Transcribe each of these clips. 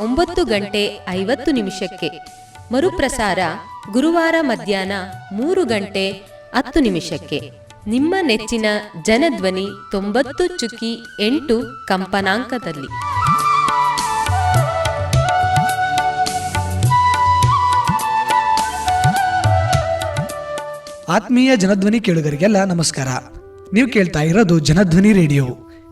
ಒಂಬತ್ತು ಗಂಟೆ ಐವತ್ತು ನಿಮಿಷಕ್ಕೆ. ಮರುಪ್ರಸಾರ ಗುರುವಾರ ಮಧ್ಯಾಹ್ನ ಮೂರು ಗಂಟೆ ಹತ್ತು ನಿಮಿಷಕ್ಕೆ. ನಿಮ್ಮ ನೆಚ್ಚಿನ ಜನಧ್ವನಿ ತೊಂಬತ್ತು ಚುಕ್ಕಿ ಎಂಟು ಕಂಪನಾಂಕದಲ್ಲಿ. ಆತ್ಮೀಯ ಜನಧ್ವನಿ ಕೇಳುಗರಿಗೆಲ್ಲ ನಮಸ್ಕಾರ. ನೀವು ಕೇಳ್ತಾ ಇರೋದು ಜನಧ್ವನಿ ರೇಡಿಯೋ.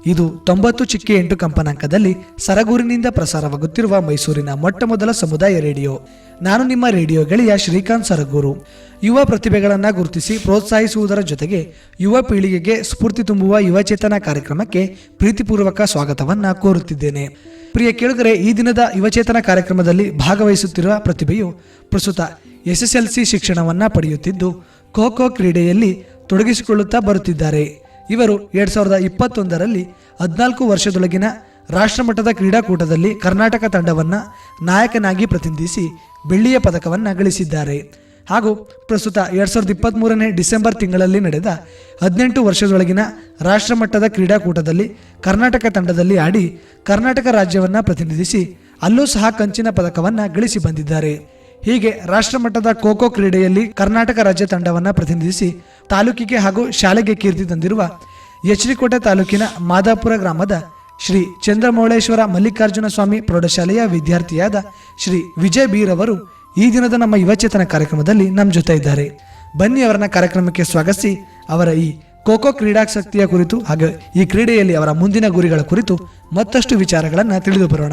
ಇದು ತೊಂಬತ್ತು ಚಿಕ್ಕೆ ಎಂಟು ಕಂಪನಾಂಕದಲ್ಲಿ ಸರಗೂರಿನಿಂದ ಪ್ರಸಾರವಾಗುತ್ತಿರುವ ಮೈಸೂರಿನ ಮೊಟ್ಟ ಮೊದಲ ಸಮುದಾಯ ರೇಡಿಯೋ. ನಾನು ನಿಮ್ಮ ರೇಡಿಯೋ ಗೆಳೆಯ ಶ್ರೀಕಾಂತ್ ಸರಗೂರು. ಯುವ ಪ್ರತಿಭೆಗಳನ್ನು ಗುರುತಿಸಿ ಪ್ರೋತ್ಸಾಹಿಸುವುದರ ಜೊತೆಗೆ ಯುವ ಪೀಳಿಗೆಗೆ ಸ್ಫೂರ್ತಿ ತುಂಬುವ ಯುವಚೇತನ ಕಾರ್ಯಕ್ರಮಕ್ಕೆ ಪ್ರೀತಿಪೂರ್ವಕ ಸ್ವಾಗತವನ್ನು ಕೋರುತ್ತಿದ್ದೇನೆ. ಪ್ರಿಯ ಕೇಳುಗರೆ, ಈ ದಿನದ ಯುವಚೇತನ ಕಾರ್ಯಕ್ರಮದಲ್ಲಿ ಭಾಗವಹಿಸುತ್ತಿರುವ ಪ್ರತಿಭೆಯು ಪ್ರಸ್ತುತ ಎಸ್ಎಸ್ಎಲ್ಸಿ ಶಿಕ್ಷಣವನ್ನ ಪಡೆಯುತ್ತಿದ್ದು, ಖೋ ಖೋ ಕ್ರೀಡೆಯಲ್ಲಿ ತೊಡಗಿಸಿಕೊಳ್ಳುತ್ತಾ ಬರುತ್ತಿದ್ದಾರೆ. ಇವರು ಎರಡ್ ಸಾವಿರದ ಇಪ್ಪತ್ತೊಂದರಲ್ಲಿ ಹದಿನಾಲ್ಕು ವರ್ಷದೊಳಗಿನ ರಾಷ್ಟ್ರಮಟ್ಟದ ಕ್ರೀಡಾಕೂಟದಲ್ಲಿ ಕರ್ನಾಟಕ ತಂಡವನ್ನು ನಾಯಕನಾಗಿ ಪ್ರತಿನಿಧಿಸಿ ಬೆಳ್ಳಿಯ ಪದಕವನ್ನು ಗಳಿಸಿದ್ದಾರೆ. ಹಾಗೂ ಪ್ರಸ್ತುತ ಎರಡ್ ಸಾವಿರದ ಇಪ್ಪತ್ತ್ಮೂರನೇ ಡಿಸೆಂಬರ್ ತಿಂಗಳಲ್ಲಿ ನಡೆದ ಹದಿನೆಂಟು ವರ್ಷದೊಳಗಿನ ರಾಷ್ಟ್ರಮಟ್ಟದ ಕ್ರೀಡಾಕೂಟದಲ್ಲಿ ಕರ್ನಾಟಕ ತಂಡದಲ್ಲಿ ಆಡಿ ಕರ್ನಾಟಕ ರಾಜ್ಯವನ್ನು ಪ್ರತಿನಿಧಿಸಿ ಅಲ್ಲೂ ಸಹ ಕಂಚಿನ ಪದಕವನ್ನು ಗಳಿಸಿ ಬಂದಿದ್ದಾರೆ. ಹೀಗೆ ರಾಷ್ಟ್ರಮಟ್ಟದ ಖೋ ಖೋ ಕ್ರೀಡೆಯಲ್ಲಿ ಕರ್ನಾಟಕ ರಾಜ್ಯ ತಂಡವನ್ನು ಪ್ರತಿನಿಧಿಸಿ ತಾಲೂಕಿಗೆ ಹಾಗೂ ಶಾಲೆಗೆ ಕೀರ್ತಿ ತಂದಿರುವ ಎಚ್ಡಿಕೋಟೆ ತಾಲೂಕಿನ ಮಾದಾಪುರ ಗ್ರಾಮದ ಶ್ರೀ ಚಂದ್ರಮೌಳೇಶ್ವರ ಮಲ್ಲಿಕಾರ್ಜುನ ಸ್ವಾಮಿ ಪ್ರೌಢಶಾಲೆಯ ವಿದ್ಯಾರ್ಥಿಯಾದ ಶ್ರೀ ವಿಜಯ್ ಬೀರ್ ಅವರು ಈ ದಿನದ ನಮ್ಮ ಯುವಚೇತನ ಕಾರ್ಯಕ್ರಮದಲ್ಲಿ ನಮ್ಮ ಜೊತೆ ಇದ್ದಾರೆ. ಬನ್ನಿ ಅವರನ್ನ ಕಾರ್ಯಕ್ರಮಕ್ಕೆ ಸ್ವಾಗತಿಸಿ. ಅವರ ಈ ಖೋಖೋ ಕ್ರೀಡಾಸಕ್ತಿಯ ಕುರಿತು ಹಾಗೆ ಈ ಕ್ರೀಡೆಯಲ್ಲಿ ಅವರ ಮುಂದಿನ ಗುರಿಗಳ ಕುರಿತು ಮತ್ತಷ್ಟು ವಿಚಾರಗಳನ್ನು ತಿಳಿದು ಬರೋಣ.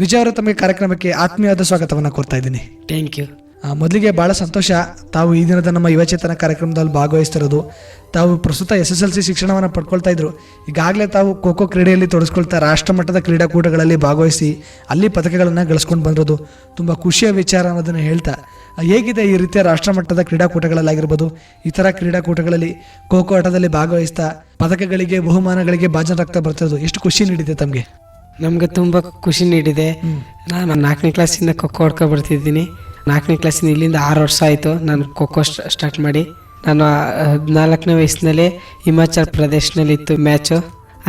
ವಿಜಯ್ ಅವರು ತಮಗೆ ಕಾರ್ಯಕ್ರಮಕ್ಕೆ ಆತ್ಮೀಯವಾದ ಸ್ವಾಗತವನ್ನು ಕೋರ್ತಾ ಇದ್ದೀನಿ. ಥ್ಯಾಂಕ್ ಯು ಮೊದಲಿಗೆ ಭಾಳ ಸಂತೋಷ. ತಾವು ಈ ದಿನದ ನಮ್ಮ ಯುವಚೇತನ ಕಾರ್ಯಕ್ರಮದಲ್ಲಿ ಭಾಗವಹಿಸ್ತಿರೋದು. ತಾವು ಪ್ರಸ್ತುತ ಎಸ್ ಎಸ್ ಎಲ್ ಸಿ ಶಿಕ್ಷಣವನ್ನು ಪಡ್ಕೊಳ್ತಾ ಇದ್ರು. ಈಗಾಗಲೇ ತಾವು ಖೋ ಖೋ ಕ್ರೀಡೆಯಲ್ಲಿ ತೊಡಗಿಸ್ಕೊಳ್ತಾ ರಾಷ್ಟ್ರಮಟ್ಟದ ಕ್ರೀಡಾಕೂಟಗಳಲ್ಲಿ ಭಾಗವಹಿಸಿ ಅಲ್ಲಿ ಪದಕಗಳನ್ನು ಗಳಿಸ್ಕೊಂಡು ಬಂದಿರೋದು ತುಂಬ ಖುಷಿಯ ವಿಚಾರ ಅನ್ನೋದನ್ನು ಹೇಳ್ತಾ ಹೇಗಿದೆ ಈ ರೀತಿಯ ರಾಷ್ಟ್ರಮಟ್ಟದ ಕ್ರೀಡಾಕೂಟಗಳಲ್ಲಾಗಿರ್ಬೋದು? ಇತರ ಕ್ರೀಡಾಕೂಟಗಳಲ್ಲಿ ಖೋ ಖೋ ಆಟದಲ್ಲಿ ಭಾಗವಹಿಸ್ತಾ ಪದಕಗಳಿಗೆ ಬಹುಮಾನಗಳಿಗೆ ಭಾಜನರಾಗ್ತಾ ಬರ್ತಿರೋದು ಎಷ್ಟು ಖುಷಿ ನೀಡಿದೆ ತಮಗೆ? ನಮ್ಗೆ ತುಂಬ ಖುಷಿ ನೀಡಿದೆ. ನಾನು ನಾಲ್ಕನೇ ಕ್ಲಾಸಿಂದ ಖೋಖೋ ಹೊಡ್ಕೊ ಬರ್ತಿದ್ದೀನಿ. ನಾಲ್ಕನೇ ಕ್ಲಾಸಿಂದ ಇಲ್ಲಿಂದ ಆರು ವರ್ಷ ಆಯಿತು ನಾನು ಖೋಖೋ ಸ್ಟಾರ್ಟ್ ಮಾಡಿ. ನಾನು ಹದಿನಾಲ್ಕನೇ ವಯಸ್ಸಿನಲ್ಲಿ ಹಿಮಾಚಲ್ ಪ್ರದೇಶನಲ್ಲಿ ಇತ್ತು ಮ್ಯಾಚು